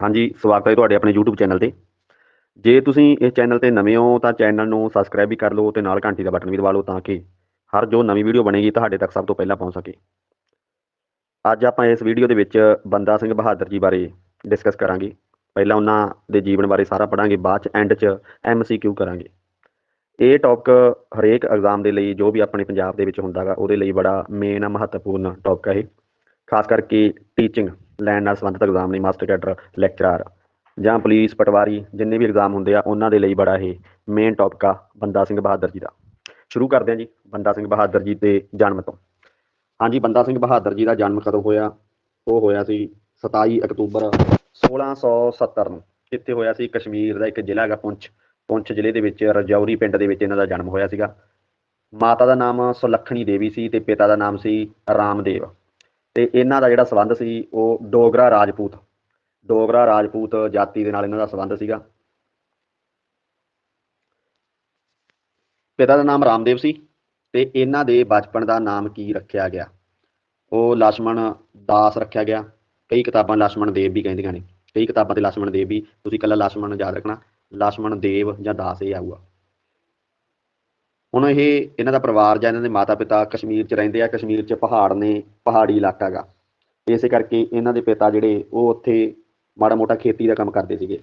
ਹਾਂਜੀ, ਸਵਾਗਤ ਹੈ ਤੁਹਾਡੇ ਆਪਣੇ YouTube ਚੈਨਲ ਤੇ। ਜੇ ਤੁਸੀਂ ਇਸ ਚੈਨਲ ਤੇ ਨਵੇਂ ਹੋ ਤਾਂ ਚੈਨਲ ਨੂੰ ਸਬਸਕ੍ਰਾਈਬ ਵੀ ਕਰ ਲਓ ਤੇ ਨਾਲ ਘੰਟੀ ਦਾ ਬਟਨ ਵੀ ਦਬਾ ਲਓ ਤਾਂ ਕਿ ਹਰ ਜੋ ਨਵੀਂ ਵੀਡੀਓ ਬਣੇਗੀ ਤੁਹਾਡੇ ਤੱਕ ਸਭ ਤੋਂ ਪਹਿਲਾਂ ਪਹੁੰਚ ਸਕੇ। ਅੱਜ ਆਪਾਂ ਇਸ ਵੀਡੀਓ ਦੇ ਵਿੱਚ ਬੰਦਾ ਸਿੰਘ ਬਹਾਦਰ ਜੀ ਬਾਰੇ ਡਿਸਕਸ ਕਰਾਂਗੇ। ਪਹਿਲਾਂ ਉਹਨਾਂ ਦੇ ਜੀਵਨ ਬਾਰੇ ਸਾਰਾ ਪੜਾਂਗੇ ਬਾਅਦ ਚ ਐਂਡ ਚ ਐਮਸੀਕਿਊ ਕਰਾਂਗੇ। ਇਹ ਟੌਪਿਕ ਹਰੇਕ ਐਗਜ਼ਾਮ ਦੇ ਲਈ ਜੋ ਵੀ ਆਪਣੇ ਪੰਜਾਬ ਦੇ ਵਿੱਚ ਹੁੰਦਾਗਾ ਉਹਦੇ ਲਈ ਬੜਾ ਮੇਨ ਆ, ਮਹੱਤਵਪੂਰਨ ਟੌਪਿਕ ਹੈ ਇਹ। ਖਾਸ ਕਰਕੇ ਟੀਚਿੰਗ ਲੈਣ ਨਾਲ ਸੰਬੰਧਿਤ ਇਗਜ਼ਾਮ ਨੇ ਮਾਸਟਰ ਕੈਡਰ ਲੈਕਚਰਰ ਜਾਂ ਪੁਲਿਸ ਪਟਵਾਰੀ, ਜਿੰਨੇ ਵੀ ਇਗਜ਼ਾਮ ਹੁੰਦੇ ਆ, ਉਹਨਾਂ ਦੇ ਲਈ ਬੜਾ ਇਹ ਮੇਨ ਟੌਪਿਕ ਆ ਬੰਦਾ ਸਿੰਘ ਬਹਾਦਰ ਜੀ ਦਾ। ਸ਼ੁਰੂ ਕਰਦੇ ਹਾਂ ਜੀ, ਬੰਦਾ ਸਿੰਘ ਬਹਾਦਰ ਜੀ ਦੇ ਜਨਮ ਤੋਂ। ਹਾਂਜੀ, ਬੰਦਾ ਸਿੰਘ ਬਹਾਦਰ ਜੀ ਦਾ ਜਨਮ ਕਦੋਂ ਹੋਇਆ? ਉਹ ਹੋਇਆ ਸੀ 27 ਅਕਤੂਬਰ 1670 ਨੂੰ। ਇੱਥੇ ਹੋਇਆ ਸੀ ਕਸ਼ਮੀਰ ਦਾ ਇੱਕ ਜ਼ਿਲ੍ਹਾ ਹੈਗਾ ਪੁੰਛ। ਪੁੰਛ ਜ਼ਿਲ੍ਹੇ ਦੇ ਵਿੱਚ, ਰਜੌਰੀ ਪਿੰਡ ਦੇ ਵਿੱਚ ਇਹਨਾਂ ਦਾ ਜਨਮ ਹੋਇਆ ਸੀਗਾ। ਮਾਤਾ ਦਾ ਨਾਮ ਸੁਲੱਖਣੀ ਦੇਵੀ ਸੀ ਤੇ ਪਿਤਾ ਦਾ ਨਾਮ ਸੀ ਰਾਮਦੇਵ। ਤੇ ਇਹਨਾਂ ਦਾ ਜਿਹੜਾ ਸਬੰਧ ਸੀ ਉਹ ਡੋਗਰਾ ਰਾਜਪੂਤ ਡੋਗਰਾ ਰਾਜਪੂਤ ਜਾਤੀ ਦੇ ਨਾਲ ਇਹਨਾਂ ਦਾ ਸਬੰਧ ਸੀਗਾ। ਪਿਤਾ ਦਾ ਨਾਮ ਰਾਮਦੇਵ ਸੀ ਤੇ ਇਹਨਾਂ ਦੇ ਬਚਪਨ ਦਾ ਨਾਮ ਕੀ ਰੱਖਿਆ ਗਿਆ? ਉਹ ਲక్ష్మణ ਦਾਸ ਰੱਖਿਆ ਗਿਆ। ਕਈ ਕਿਤਾਬਾਂ ਲక్ష్మణ ਦੇਵ ਵੀ ਕਹਿੰਦੀਆਂ ਨੇ। ਕਈ ਕਿਤਾਬਾਂ ਤੇ ਲక్ష్మణ ਦੇਵ ਵੀ, ਤੁਸੀਂ ਇਕੱਲਾ ਲక్ష్మణ ਯਾਦ ਰੱਖਣਾ। ਲక్ష్మణ ਦੇਵ ਜਾਂ ਦਾਸ ਇਹ ਆਊਗਾ। ਹੁਣ ਇਹ ਇਹਨਾਂ ਦਾ ਪਰਿਵਾਰ ਜਾਂ ਇਹਨਾਂ ਦੇ ਮਾਤਾ ਪਿਤਾ ਕਸ਼ਮੀਰ 'ਚ ਰਹਿੰਦੇ ਆ, ਕਸ਼ਮੀਰ 'ਚ ਪਹਾੜ ਨੇ, ਪਹਾੜੀ ਇਲਾਕਾ ਗਾ ਇਸੇ ਕਰਕੇ ਇਹਨਾਂ ਦੇ ਪਿਤਾ ਜਿਹੜੇ, ਉਹ ਉੱਥੇ ਮਾੜਾ ਮੋਟਾ ਖੇਤੀ ਦਾ ਕੰਮ ਕਰਦੇ ਸੀਗੇ।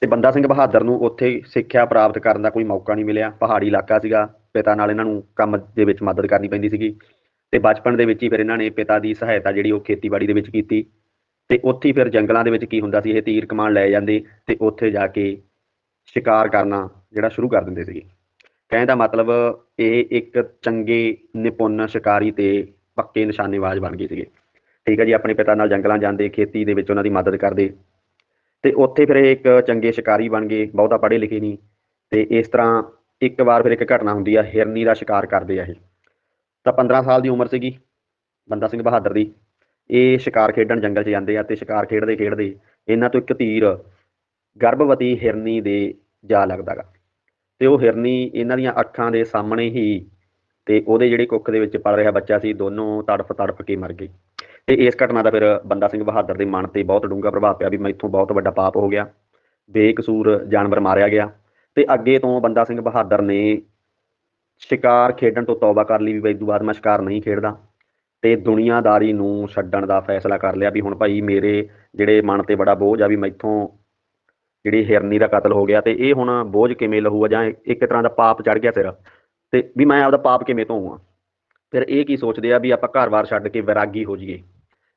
ਤੇ ਬੰਦਾ ਸਿੰਘ ਬਹਾਦਰ ਨੂੰ ਉੱਥੇ ਸਿੱਖਿਆ ਪ੍ਰਾਪਤ ਕਰਨ ਦਾ ਕੋਈ ਮੌਕਾ ਨਹੀਂ ਮਿਲਿਆ। ਪਹਾੜੀ ਇਲਾਕਾ ਸੀਗਾ, ਪਿਤਾ ਨਾਲ ਇਹਨਾਂ ਨੂੰ ਕੰਮ ਦੇ ਵਿੱਚ ਮਦਦ ਕਰਨੀ ਪੈਂਦੀ ਸੀਗੀ। ਤੇ ਬਚਪਨ ਦੇ ਵਿੱਚ ਹੀ ਫਿਰ ਇਹਨਾਂ ਨੇ ਪਿਤਾ ਦੀ ਸਹਾਇਤਾ ਜਿਹੜੀ ਉਹ ਖੇਤੀਬਾੜੀ ਦੇ ਵਿੱਚ ਕੀਤੀ। ਤੇ ਉੱਥੇ ਫਿਰ ਜੰਗਲਾਂ ਦੇ ਵਿੱਚ ਕੀ ਹੁੰਦਾ ਸੀ, ਇਹ ਤੀਰ ਕਮਾਨ ਲੈ ਜਾਂਦੇ ਤੇ ਉੱਥੇ ਜਾ ਕੇ ਸ਼ਿਕਾਰ ਕਰਨਾ ਜਿਹੜਾ ਸ਼ੁਰੂ ਕਰ ਦਿੰਦੇ ਸੀਗੇ। ਕਹਿਣ ਦਾ ਮਤਲਬ ਇਹ ਇੱਕ ਚੰਗੇ ਨਿਪੁੰਨ ਸ਼ਿਕਾਰੀ ਤੇ ਪੱਕੇ ਨਿਸ਼ਾਨੇਬਾਜ਼ ਬਣ ਗਏ ਸੀਗੇ। ਠੀਕ ਹੈ ਜੀ, ਆਪਣੇ ਪਿਤਾ ਨਾਲ ਜੰਗਲਾਂ ਜਾਂਦੇ, ਖੇਤੀ ਦੇ ਵਿੱਚ ਉਹਨਾਂ ਦੀ ਮਦਦ ਕਰਦੇ। ਤੇ ਉੱਥੇ ਫਿਰ ਇਹ ਇੱਕ ਚੰਗੇ ਸ਼ਿਕਾਰੀ ਬਣ ਗਏ, ਬਹੁਤਾ ਪੜ੍ਹੇ ਲਿਖੇ ਨਹੀਂ। ਤੇ ਇਸ ਤਰ੍ਹਾਂ ਇੱਕ ਵਾਰ ਫਿਰ ਇੱਕ ਘਟਨਾ ਹੁੰਦੀ ਆ, ਹਿਰਨੀ ਦਾ ਸ਼ਿਕਾਰ ਕਰਦੇ ਆ ਇਹ। ਤਾਂ 15 ਸਾਲ ਦੀ ਉਮਰ ਸੀਗੀ, ਬੰਦਾ ਸਿੰਘ ਬਹਾਦਰ ਦੀ। ਇਹ ਸ਼ਿਕਾਰ ਖੇਡਣ ਜੰਗਲ 'ਚ ਜਾਂਦੇ ਆ ਤੇ ਸ਼ਿਕਾਰ ਖੇਡਦੇ ਖੇਡਦੇ ਇਹਨਾਂ ਤੋਂ ਇੱਕ ਤੀਰ ਗਰਭਵਤੀ ਹਿਰਨੀ ਦੇ ਜਾ ਲੱਗਦਾਗਾ ਤੇ ਉਹ ਹਿਰਨੀ ਇਹਨਾਂ ਦੀਆਂ ਅੱਖਾਂ ਦੇ ਸਾਹਮਣੇ ਹੀ ਤੇ ਉਹਦੇ ਜਿਹੜੇ ਕੁੱਖ ਦੇ ਵਿੱਚ ਪਲ ਰਿਹਾ ਬੱਚਾ ਸੀ, ਦੋਨੋਂ ਤੜਫ ਤੜਫ ਕੇ ਮਰ ਗਏ। ਤੇ ਇਸ ਘਟਨਾ ਦਾ ਫਿਰ ਬੰਦਾ ਸਿੰਘ ਬਹਾਦਰ ਦੇ ਮਨ ਤੇ ਬਹੁਤ ਡੂੰਘਾ ਪ੍ਰਭਾਵ ਪਿਆ ਵੀ ਮੈਥੋਂ ਬਹੁਤ ਵੱਡਾ ਪਾਪ ਹੋ ਗਿਆ, ਬੇਕਸੂਰ ਜਾਨਵਰ ਮਾਰਿਆ ਗਿਆ। ਤੇ ਅੱਗੇ ਤੋਂ ਬੰਦਾ ਸਿੰਘ ਬਹਾਦਰ ਨੇ ਸ਼ਿਕਾਰ ਖੇਡਣ ਤੋਂ ਤੌਬਾ ਕਰ ਲਈ ਵੀ ਬਈ ਤੋਂ ਬਾਅਦ ਮੈਂ ਸ਼ਿਕਾਰ ਨਹੀਂ ਖੇਡਦਾ। ਤੇ ਦੁਨੀਆਦਾਰੀ ਨੂੰ ਛੱਡਣ ਦਾ ਫੈਸਲਾ ਕਰ ਲਿਆ ਵੀ ਹੁਣ ਭਾਈ ਮੇਰੇ ਜਿਹੜੇ ਮਨ ਤੇ ਬੜਾ ਬੋਝ ਆ ਵੀ ਮੈਥੋਂ ਜਿਹੜੀ ਹਿਰਨੀ ਦਾ ਕਤਲ ਹੋ ਗਿਆ ਤੇ ਇਹ ਹੁਣ ਬੋਝ ਕਿਵੇਂ ਲਹੂਗਾ ਜਾਂ ਇੱਕ ਤਰ੍ਹਾਂ ਦਾ ਪਾਪ ਚੜ ਗਿਆ ਸਿਰ? ਤੇ ਵੀ ਮੈਂ ਆਪਦਾ ਪਾਪ ਕਿਵੇਂ ਧੋਵਾਂ ਫਿਰ ਇਹ ਕੀ ਸੋਚਦੇ ਆ ਵੀ ਆਪਾਂ ਘਰ-ਬਾਰ ਛੱਡ ਕੇ ਵੈਰਾਗੀ ਹੋ ਜਾਈਏ।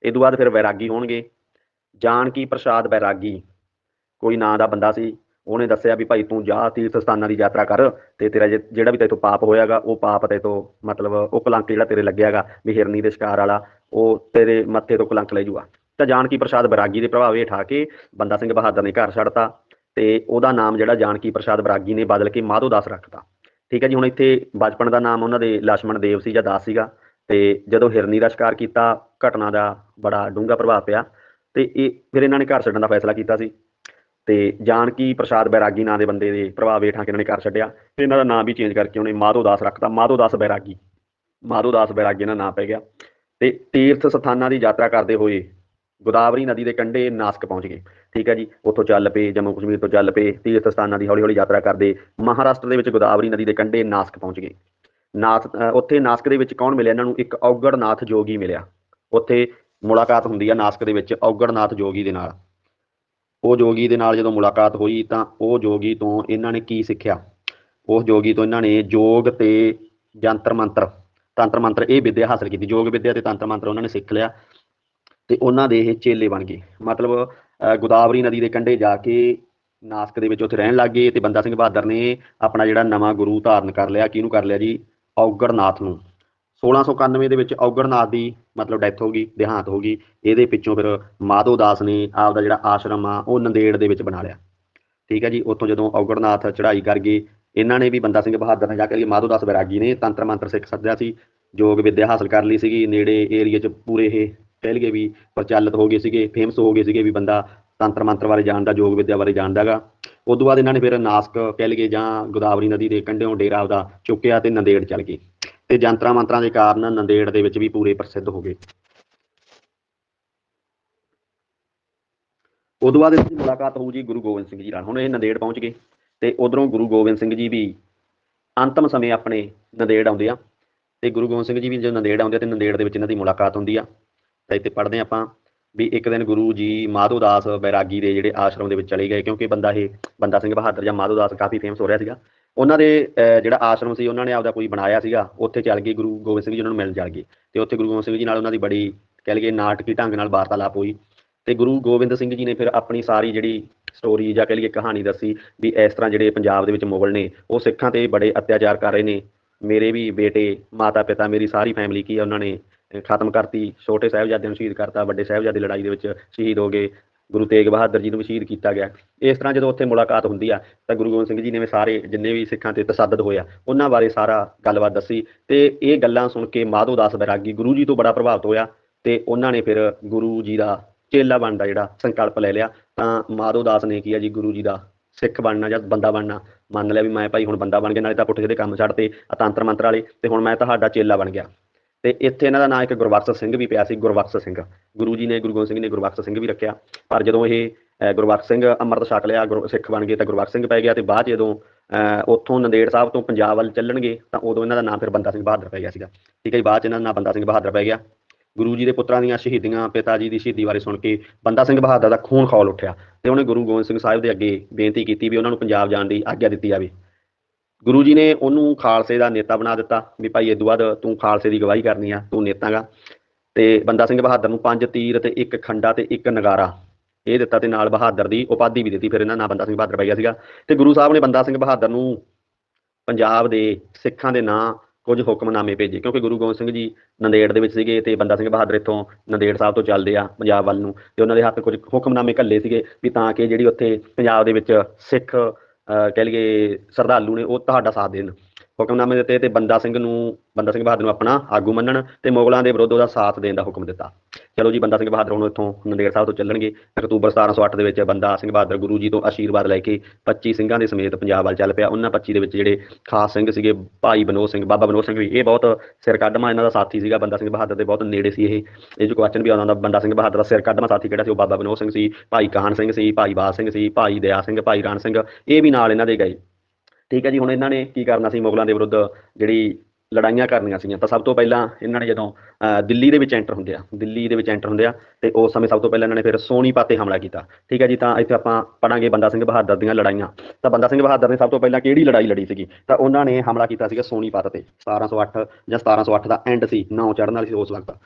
ਇਹ ਤੋਂ ਬਾਅਦ ਫਿਰ ਵੈਰਾਗੀ ਹੋਣਗੇ। ਜਾਨਕੀ ਪ੍ਰਸਾਦ ਵੈਰਾਗੀ? ਕੋਈ ਨਾਂ ਦਾ ਬੰਦਾ ਸੀ, ਉਹਨੇ ਦੱਸਿਆ ਵੀ ਭਾਈ ਤੂੰ ਜਾ ਤੀਰਥ ਸਥਾਨਾਂ ਦੀ ਯਾਤਰਾ ਕਰ ਤੇ ਤੇਰਾ ਜੇ- ਜਿਹੜਾ ਵੀ ਤੇਤੋਂ ਪਾਪ ਹੋਇਆਗਾ, ਉਹ ਪਾਪ ਤੇਤੋਂ ਮਤਲਬ ਉਹ ਕਲੰਕ ਜਿਹੜਾ ਤੇਰੇ ਲੱਗਿਆਗਾ, ਵੀ ਹਿਰਨੀ ਦੇ ਸ਼ਿਕਾਰ ਵਾਲਾ, ਉਹ ਤੇਰੇ ਮੱਥੇ ਤੋਂ ਕਲੰਕ ਲੈ ਜੂਗਾ। ਤਾਂ ਜਾਨਕੀ ਪ੍ਰਸਾਦ ਬਰਾਗੀ ਦੇ ਪ੍ਰਭਾਵ ਹੇਠ ਆ ਕੇ ਬੰਦਾ ਸਿੰਘ ਬਹਾਦਰ ਨੇ ਘਰ ਛੱਡਤਾ ਤੇ ਉਹਦਾ ਨਾਮ ਜਿਹੜਾ ਜਾਨਕੀ ਪ੍ਰਸਾਦ ਬਰਾਗੀ ਨੇ ਬਦਲ ਕੇ ਮਾਧੋ ਦਾਸ ਰੱਖਤਾ। ਠੀਕ ਹੈ ਜੀ, ਹੁਣ ਇੱਥੇ ਬਚਪਨ ਦਾ ਨਾਮ ਉਹਨਾਂ ਦੇ ਲక్ష్మణ ਦੇਵ ਸੀ ਜਾਂ ਦਾਸ ਸੀਗਾ ਤੇ ਜਦੋਂ ਹਿਰਨੀ ਦਾ ਸ਼ਿਕਾਰ ਕੀਤਾ, ਘਟਨਾ ਦਾ ਬੜਾ ਡੂੰਘਾ ਪ੍ਰਭਾਵ ਪਿਆ ਤੇ ਇਹ ਫਿਰ ਇਹਨਾਂ ਨੇ ਘਰ ਛੱਡਣ ਦਾ ਫੈਸਲਾ ਕੀਤਾ ਸੀ ਤੇ ਜਾਨਕੀ ਪ੍ਰਸਾਦ ਬੈਰਾਗੀ ਨਾਂ ਦੇ ਬੰਦੇ ਦੇ ਪ੍ਰਭਾਵ ਹੇਠਾਂ ਕਿ ਇਹਨਾਂ ਨੇ ਘਰ ਛੱਡਿਆ ਤੇ ਇਹਨਾਂ ਦਾ ਨਾਮ ਵੀ ਚੇਂਜ ਕਰਕੇ ਉਹਨੇ ਮਾਧੋ ਦਾਸ ਰੱਖਤਾ, ਮਾਧੋ ਦਾਸ ਬੈਰਾਗੀ। ਮਾਧੋ ਦਾਸ ਬੈਰਾਗੀ ਦਾ ਨਾਮ ਪੈ ਗਿਆ ਤੇ ਤੀਰਥ ਸਥਾਨਾਂ ਦੀ ਯਾਤਰਾ ਕਰਦੇ ਹੋਏ ਗੋਦਾਵਰੀ ਨਦੀ ਦੇ ਕੰਢੇ ਨਾਸਕ ਪਹੁੰਚ ਗਏ। ਠੀਕ ਹੈ ਜੀ, ਉੱਥੋਂ ਚੱਲ ਪਏ, ਜੰਮੂ ਕਸ਼ਮੀਰ ਤੋਂ ਚੱਲ ਪਏ, ਤੀਰਥ ਸਥਾਨਾਂ ਦੀ ਹੌਲੀ ਹੌਲੀ ਯਾਤਰਾ ਕਰਦੇ ਮਹਾਰਾਸ਼ਟਰ ਦੇ ਵਿੱਚ ਗੋਦਾਵਰੀ ਨਦੀ ਦੇ ਕੰਢੇ ਨਾਸਕ ਪਹੁੰਚ ਗਏ। ਨਾਸ ਉੱਥੇ ਨਾਸਕ ਦੇ ਵਿੱਚ ਕੌਣ ਮਿਲਿਆ? ਇਹਨਾਂ ਨੂੰ ਇੱਕ ਔਗੜਨਾਥ ਜੋਗੀ ਮਿਲਿਆ। ਉੱਥੇ ਮੁਲਾਕਾਤ ਹੁੰਦੀ ਆ ਨਾਸਕ ਦੇ ਵਿੱਚ ਔਗੜਨਾਥ ਜੋਗੀ ਦੇ ਨਾਲ। ਉਹ ਜੋਗੀ ਦੇ ਨਾਲ ਜਦੋਂ ਮੁਲਾਕਾਤ ਹੋਈ ਤਾਂ ਉਹ ਜੋਗੀ ਤੋਂ ਇਹਨਾਂ ਨੇ ਕੀ ਸਿੱਖਿਆ? ਉਸ ਜੋਗੀ ਤੋਂ ਇਹਨਾਂ ਨੇ ਯੋਗ ਤੇ ਜੰਤਰ ਮੰਤਰ, ਤੰਤਰ ਮੰਤਰ ਇਹ ਵਿੱਦਿਆ ਹਾਸਲ ਕੀਤੀ। ਯੋਗ ਵਿੱਦਿਆ ਤੇ ਤੰਤਰ ਮੰਤਰ ਉਹਨਾਂ ਨੇ ਸਿੱਖ ਲਿਆ। ਤੇ ਉਹਨਾਂ ਦੇ ਇਹ ਚੇਲੇ ਬਣ ਗਏ। ਮਤਲਬ ਗੋਦਾਵਰੀ ਨਦੀ ਦੇ ਕੰਢੇ ਜਾ ਕੇ ਨਾਸਕ ਦੇ ਵਿੱਚ ਉੱਥੇ ਰਹਿਣ ਲੱਗ ਗਏ ਤੇ ਬੰਦਾ ਸਿੰਘ ਬਹਾਦਰ ਨੇ ਆਪਣਾ ਜਿਹੜਾ ਨਵਾਂ ਗੁਰੂ ਧਾਰਨ ਕਰ ਲਿਆ, ਕਿਹਨੂੰ ਕਰ ਲਿਆ ਜੀ? ਔਗੜਨਾਥ ਨੂੰ। 1691 ਦੇ ਵਿੱਚ ਔਗੜਨਾਥ ਦੀ ਮਤਲਬ ਡੈਥ ਹੋ ਗਈ, ਦੇਹਾਂਤ ਹੋ ਗਈ। ਇਹਦੇ ਪਿੱਛੋਂ ਫਿਰ ਮਾਧੋ ਦਾਸ ਨੇ ਆਪਦਾ ਜਿਹੜਾ ਆਸ਼ਰਮ ਆ, ਉਹ ਨੰਦੇੜ ਦੇ ਵਿੱਚ ਬਣਾ ਲਿਆ। ਠੀਕ ਹੈ ਜੀ, ਉੱਥੋਂ ਜਦੋਂ ਔਗੜਨਾਥ ਚੜ੍ਹਾਈ ਕਰ ਗਏ, ਇਹਨਾਂ ਨੇ ਵੀ ਬੰਦਾ ਸਿੰਘ ਬਹਾਦਰ ਨੇ ਜਾ ਕੇ ਮਾਧੋ ਦਾਸ ਵੈਰਾਗੀ ਨੇ ਤੰਤਰ ਮੰਤਰ ਸਿੱਖ ਸੱਦਿਆ ਸੀ, ਯੋਗ ਵਿੱਦਿਆ ਹਾਸਲ ਕਰ ਲਈ ਸੀਗੀ। ਨੇੜੇ ਏਰੀਆ 'ਚ ਪੂਰੇ ਇਹ ਕਹਿ ਲਈਏ ਵੀ ਪ੍ਰਚਲਿਤ ਹੋ ਗਏ ਸੀਗੇ ਫੇਮਸ ਹੋ ਗਏ ਸੀਗੇ ਵੀ ਬੰਦਾ ਤੰਤਰ ਮੰਤਰ ਬਾਰੇ ਜਾਣਦਾ, ਯੋਗ ਵਿਦਿਆ ਬਾਰੇ ਜਾਣਦਾਗਾ ਉਸ ਤੋਂ ਬਾਅਦ ਇਹਨਾਂ ਨੇ ਫਿਰ ਨਾਸਕ ਕਹਿ ਲਈਏ ਜਾਂ ਗੋਦਾਵਰੀ ਨਦੀ ਦੇ ਕੰਢਿਓਂ ਡੇਰਾ ਉਹਦਾ ਚੁੱਕਿਆ ਤੇ ਨੰਦੇੜ ਚੱਲ ਗਏ। ਤੇ ਜੰਤਰਾਂ ਮੰਤਰਾਂ ਦੇ ਕਾਰਨ ਨੰਦੇੜ ਦੇ ਵਿੱਚ ਵੀ ਪੂਰੇ ਪ੍ਰਸਿੱਧ ਹੋ ਗਏ। ਉਦੋਂ ਬਾਅਦ ਇਹਨਾਂ ਦੀ ਮੁਲਾਕਾਤ ਹੋਊ ਜੀ ਗੁਰੂ ਗੋਬਿੰਦ ਸਿੰਘ ਜੀ ਨਾਲ। ਹੁਣ ਇਹ ਨੰਦੇੜ ਪਹੁੰਚ ਗਏ ਤੇ ਉਧਰੋਂ ਗੁਰੂ ਗੋਬਿੰਦ ਸਿੰਘ ਜੀ ਵੀ ਅੰਤਮ ਸਮੇਂ ਆਪਣੇ ਨੰਦੇੜ ਆਉਂਦੇ ਆ। ਤੇ ਗੁਰੂ ਗੋਬਿੰਦ ਸਿੰਘ ਜੀ ਵੀ ਜਦੋਂ ਨੰਦੇੜ ਆਉਂਦੇ ਆ ਤੇ ਨੰਦੇੜ ਦੇ ਵਿੱਚ ਇਹਨਾਂ ਦੀ ਮੁਲਾਕਾਤ ਹੁੰਦੀ ਆ। ਤਾਂ ਇੱਥੇ ਪੜ੍ਹਦੇ ਹਾਂ ਆਪਾਂ ਵੀ ਇੱਕ ਦਿਨ ਗੁਰੂ ਜੀ ਮਾਧੋ ਦਾਸ ਬੈਰਾਗੀ ਦੇ ਜਿਹੜੇ ਆਸ਼ਰਮ ਦੇ ਵਿੱਚ ਚਲੇ ਗਏ, ਕਿਉਂਕਿ ਬੰਦਾ ਇਹ, ਬੰਦਾ ਸਿੰਘ ਬਹਾਦਰ ਜਾਂ ਮਾਧੋ ਦਾਸ ਕਾਫੀ ਫੇਮਸ ਹੋ ਰਿਹਾ ਸੀਗਾ। ਉਹਨਾਂ ਦੇ ਜਿਹੜਾ ਆਸ਼ਰਮ ਸੀ, ਉਹਨਾਂ ਨੇ ਆਪਦਾ ਕੋਈ ਬਣਾਇਆ ਸੀਗਾ, ਉੱਥੇ ਚੱਲ ਗਏ, ਗੁਰੂ ਗੋਬਿੰਦ ਸਿੰਘ ਜੀ ਉਹਨਾਂ ਨੂੰ ਮਿਲਣ ਚੱਲ ਗਏ। ਤੇ ਉੱਥੇ ਗੁਰੂ ਗੋਬਿੰਦ ਸਿੰਘ ਜੀ ਨਾਲ ਉਹਨਾਂ ਦੀ ਬੜੀ, ਕਹਿ ਲਈਏ, ਨਾਟਕੀ ਢੰਗ ਨਾਲ ਵਾਰਤਾਲਾਪ ਹੋਈ। ਤੇ ਗੁਰੂ ਗੋਬਿੰਦ ਸਿੰਘ ਜੀ ਨੇ ਫਿਰ ਆਪਣੀ ਸਾਰੀ ਜਿਹੜੀ ਸਟੋਰੀ ਜਾਂ ਕਹਿ ਲਈਏ ਕਹਾਣੀ ਦੱਸੀ ਵੀ ਇਸ ਤਰ੍ਹਾਂ ਜਿਹੜੇ ਪੰਜਾਬ ਦੇ ਵਿੱਚ ਮੁਗਲ ਨੇ, ਉਹ ਸਿੱਖਾਂ ਤੇ ਬੜੇ ਅਤਿਆਚਾਰ ਕਰ ਰਹੇ ਨੇ। ਮੇਰੇ ਵੀ ਬੇਟੇ ਮਾਤਾ ਪਿਤਾ ਮੇਰੀ ਸਾਰੀ ਫੈਮਿਲੀ ਕੀ ਆ, ਉਹਨਾਂ ਨੇ ਖਤਮ ਕਰਤੀ, ਛੋਟੇ ਸਾਹਿਬਜ਼ਾਦਿਆਂ ਨੂੰ ਸ਼ਹੀਦ ਕਰਤਾ, ਵੱਡੇ ਸਾਹਿਬਜ਼ਾਦੇ ਲੜਾਈ ਦੇ ਵਿੱਚ ਸ਼ਹੀਦ ਹੋ ਗਏ, ਗੁਰੂ ਤੇਗ ਬਹਾਦਰ ਜੀ ਨੂੰ ਵੀ ਸ਼ਹੀਦ ਕੀਤਾ ਗਿਆ। ਇਸ ਤਰ੍ਹਾਂ ਜਦੋਂ ਉੱਥੇ ਮੁਲਾਕਾਤ ਹੁੰਦੀ ਆ, ਤਾਂ ਗੁਰੂ ਗੋਬਿੰਦ ਸਿੰਘ ਜੀ ਨੇ ਵੀ ਸਾਰੇ ਜਿੰਨੇ ਵੀ ਸਿੱਖਾਂ ਤੇ ਤਸੱਦਦ ਹੋਇਆ ਉਹਨਾਂ ਬਾਰੇ ਸਾਰਾ ਗੱਲਬਾਤ ਦੱਸੀ ਤੇ ਇਹ ਗੱਲਾਂ ਸੁਣ ਕੇ ਮਾਧੋ ਦਾਸ ਬੈਰਾਗੀ ਗੁਰੂ ਜੀ ਤੋਂ ਬੜਾ ਪ੍ਰਭਾਵਿਤ ਹੋਇਆ ਤੇ ਉਹਨਾਂ ਨੇ ਫਿਰ ਗੁਰੂ ਜੀ ਦਾ ਚੇਲਾ ਬਣਨ ਦਾ ਜਿਹੜਾ ਸੰਕਲਪ ਲੈ ਲਿਆ। ਤਾਂ ਮਾਧੋ ਦਾਸ ਨੇ ਕੀ ਆ ਜੀ, ਗੁਰੂ ਜੀ ਦਾ ਸਿੱਖ ਬਣਨਾ ਜਾਂ ਬੰਦਾ ਬਣਨਾ, ਮੰਨ ਲਿਆ ਵੀ ਮੈਂ ਭਾਈ ਹੁਣ ਬੰਦਾ ਬਣ ਗਿਆ, ਨਾਲੇ ਤਾਂ ਪੁੱਠੇ ਦੇ ਕੰਮ ਛੱਡਤੇ ਅਤੰਤਰ ਮੰਤਰ ਵਾਲੇ, ਤੇ ਹੁਣ ਮੈਂ ਤੁਹਾਡਾ ਚੇਲਾ ਬਣ ਗਿਆ। ਤੇ ਇੱਥੇ ਇਹਨਾਂ ਦਾ ਨਾਂ ਇੱਕ ਗੁਰਬਖਸ਼ ਸਿੰਘ ਵੀ ਪਿਆ ਸੀ, ਗੁਰਬਖਸ਼ ਸਿੰਘ। ਗੁਰੂ ਜੀ ਨੇ, ਗੁਰੂ ਗੋਬਿੰਦ ਸਿੰਘ ਨੇ ਗੁਰਬਖਸ਼ ਸਿੰਘ ਵੀ ਰੱਖਿਆ। ਪਰ ਜਦੋਂ ਇਹ ਗੁਰਬਖਸ਼ ਸਿੰਘ ਅੰਮ੍ਰਿਤ ਛਕ ਲਿਆ, ਗੁਰੂ ਸਿੱਖ ਬਣ ਗਏ ਤਾਂ ਗੁਰਬਖਸ਼ ਸਿੰਘ ਪੈ ਗਿਆ ਤੇ ਬਾਅਦ 'ਚ ਜਦੋਂ ਉੱਥੋਂ ਨੰਦੇੜ ਸਾਹਿਬ ਤੋਂ ਪੰਜਾਬ ਵੱਲ ਚੱਲਣਗੇ ਤਾਂ ਉਦੋਂ ਇਹਨਾਂ ਦਾ ਨਾਮ ਫਿਰ ਬੰਦਾ ਸਿੰਘ ਬਹਾਦਰ ਪੈ ਗਿਆ ਸੀਗਾ। ਠੀਕ ਹੈ ਜੀ, ਬਾਅਦ 'ਚ ਇਹਨਾਂ ਦਾ ਨਾਂ ਬੰਦਾ ਸਿੰਘ ਬਹਾਦਰ ਪੈ ਗਿਆ। ਗੁਰੂ ਜੀ ਦੇ ਪੁੱਤਰਾਂ ਦੀਆਂ ਸ਼ਹੀਦੀਆਂ, ਪਿਤਾ ਜੀ ਦੀ ਸ਼ਹੀਦੀ ਬਾਰੇ ਸੁਣ ਕੇ ਬੰਦਾ ਸਿੰਘ ਬਹਾਦਰ ਦਾ ਖੂਨ ਖੌਲ ਉੱਠਿਆ ਤੇ ਉਹਨੇ ਗੁਰੂ ਗੋਬਿੰਦ ਸਿੰਘ ਸਾਹਿਬ ਦੇ ਅੱਗੇ ਬੇਨਤੀ ਕੀਤੀ ਵੀ ਉਹਨਾਂ ਨੂੰ ਪੰਜਾਬ ਜਾਣ ਦੀ ਆਗਿਆ ਦਿੱਤੀ ਜਾਵੇ। ਗੁਰੂ ਜੀ ਨੇ ਉਹਨੂੰ ਖਾਲਸੇ ਦਾ ਨੇਤਾ ਬਣਾ ਦਿੱਤਾ ਵੀ ਭਾਈ ਇਹ ਤੋਂ ਬਾਅਦ ਤੂੰ ਖਾਲਸੇ ਦੀ ਗਵਾਹੀ ਕਰਨੀ ਆ, ਤੂੰ ਨੇਤਾਗਾ ਤੇ ਬੰਦਾ ਸਿੰਘ ਬਹਾਦਰ ਨੂੰ ਪੰਜ ਤੀਰ ਤੇ ਇੱਕ ਖੰਡਾ ਤੇ ਇੱਕ ਨਗਾਰਾ, ਇਹ ਦਿੱਤਾ ਤੇ ਨਾਲ ਬਹਾਦਰ ਦੀ ਉਪਾਧੀ ਵੀ ਦਿੱਤੀ, ਫਿਰ ਇਹਨਾਂ ਨਾਂ ਬੰਦਾ ਸਿੰਘ ਬਹਾਦਰ ਪੈ ਸੀਗਾ। ਤੇ ਗੁਰੂ ਸਾਹਿਬ ਨੇ ਬੰਦਾ ਸਿੰਘ ਬਹਾਦਰ ਨੂੰ ਪੰਜਾਬ ਦੇ ਸਿੱਖਾਂ ਦੇ ਨਾਂ ਕੁਝ ਹੁਕਮਨਾਮੇ ਭੇਜੇ, ਕਿਉਂਕਿ ਗੁਰੂ ਗੋਬਿੰਦ ਸਿੰਘ ਜੀ ਨੰਦੇੜ ਦੇ ਵਿੱਚ ਸੀਗੇ ਤੇ ਬੰਦਾ ਸਿੰਘ ਬਹਾਦਰ ਇੱਥੋਂ ਨੰਦੇੜ ਸਾਹਿਬ ਤੋਂ ਚੱਲਦੇ ਆ ਪੰਜਾਬ ਵੱਲ ਨੂੰ, ਤੇ ਉਹਨਾਂ ਦੇ ਹੱਥ ਕੁਝ ਹੁਕਮਨਾਮੇ ਘੱਲੇ ਸੀਗੇ ਵੀ ਤਾਂ ਕਿ ਜਿਹੜੀ ਉੱਥੇ ਪੰਜਾਬ ਦੇ ਵਿੱਚ ਸਿੱਖ ਕਹਿ ਲਈਏ ਸਰਦਾਲੂ ਨੇ ਉਹ ਤੁਹਾਡਾ ਸਾਥ ਦੇਣ। ਹੁਕਮਨਾਮੇ ਦਿੱਤੇ ਤੇ ਬੰਦਾ ਸਿੰਘ ਨੂੰ, ਬੰਦਾ ਸਿੰਘ ਬਹਾਦਰ ਨੂੰ ਆਪਣਾ ਆਗੂ ਮੰਨਣ ਤੇ ਮੁਗਲਾਂ ਦੇ ਵਿਰੁੱਧ ਉਹਦਾ ਸਾਥ ਦੇਣ ਦਾ ਹੁਕਮ ਦਿੱਤਾ। ਚਲੋ ਜੀ, ਬੰਦਾ ਸਿੰਘ ਬਹਾਦਰ ਹੁਣ ਇੱਥੋਂ ਨੰਦੇੜ ਸਾਹਿਬ ਤੋਂ ਚੱਲਣਗੇ। ਅਕਤੂਬਰ 1708 ਦੇ ਵਿੱਚ ਬੰਦਾ ਸਿੰਘ ਬਹਾਦਰ ਗੁਰੂ ਜੀ ਤੋਂ ਆਸ਼ੀਰਵਾਦ ਲੈ ਕੇ 25 ਸਿੰਘਾਂ ਦੇ ਸਮੇਤ ਪੰਜਾਬ ਵੱਲ ਚੱਲ ਪਿਆ। ਉਹਨਾਂ 25 ਦੇ ਵਿੱਚ ਜਿਹੜੇ ਖਾਸ ਸਿੰਘ ਸੀਗੇ, ਭਾਈ ਬਨੋਦ ਸਿੰਘ, ਬਾਬਾ ਬਨੋਦ ਸਿੰਘ ਵੀ, ਇਹ ਬਹੁਤ ਸਿਰ ਕੱਢਮਾ ਇਹਨਾਂ ਦਾ ਸਾਥੀ ਸੀਗਾ। ਬੰਦਾ ਸਿੰਘ ਬਹਾਦਰ ਦੇ ਬਹੁਤ ਨੇੜੇ ਸੀ ਇਹ। ਇਹ ਜੋ ਕੁਐਸਚਨ ਵੀ ਆਉਂਦਾ ਹੁੰਦਾ, ਬੰਦਾ ਸਿੰਘ ਬਹਾਦਰ ਦਾ ਸਿਰ ਕੱਢਮਾ ਸਾਥੀ ਕਿਹੜਾ ਸੀ? ਉਹ ਬਾਬਾ ਬਨੋਦ ਸਿੰਘ ਸੀ, ਭਾਈ ਕਾਹਨ ਸਿੰਘ ਸੀ, ਭਾਈ ਬਾਦ ਸਿੰਘ ਸੀ, ਭਾਈ ਦਇਆ ਸਿੰਘ, ਭਾਈ ਰਾਣ ਸਿੰਘ, ਇਹ ਵੀ ਨਾਲ ਇਹਨਾਂ ਦੇ ਗਏ। ਠੀਕ ਹੈ ਜੀ, ਹੁਣ ਇਹਨਾਂ ਨੇ ਕੀ ਕਰਨਾ ਸੀ? ਮੁਗਲਾਂ ਦੇ ਵਿਰੁੱਧ ਜਿਹੜੀ ਲੜਾਈਆਂ ਕਰਨੀਆਂ ਸੀਗੀਆਂ। ਤਾਂ ਸਭ ਤੋਂ ਪਹਿਲਾਂ ਇਹਨਾਂ ਨੇ ਜਦੋਂ ਦਿੱਲੀ ਦੇ ਵਿੱਚ ਐਂਟਰ ਹੁੰਦੇ ਆ, ਦਿੱਲੀ ਦੇ ਵਿੱਚ ਐਂਟਰ ਹੁੰਦੇ ਆ, ਤੇ ਉਸ ਸਮੇਂ ਸਭ ਤੋਂ ਪਹਿਲਾਂ ਇਹਨਾਂ ਨੇ ਫਿਰ ਸੋਨੀਪਤ ਤੇ ਹਮਲਾ ਕੀਤਾ। ਠੀਕ ਹੈ ਜੀ, ਤਾਂ ਇੱਥੇ ਆਪਾਂ ਪੜਾਂਗੇ ਬੰਦਾ ਸਿੰਘ ਬਹਾਦਰ ਦੀਆਂ ਲੜਾਈਆਂ। ਤਾਂ ਬੰਦਾ ਸਿੰਘ ਬਹਾਦਰ ਨੇ ਸਭ ਤੋਂ ਪਹਿਲਾਂ ਕਿਹੜੀ ਲੜਾਈ ਲੜੀ ਸੀਗੀ? ਤਾਂ ਉਹਨਾਂ ਨੇ ਹਮਲਾ ਕੀਤਾ ਸੀਗਾ ਸੋਨੀਪਤ ਤੇ। 1708 ਜਾਂ 1708 ਦਾ ਐਂਡ ਸੀ, ਨੌ ਚੜ੍ਹਨ ਵਾਲੀ ਸੀ ਉਸ ਵਕਤ।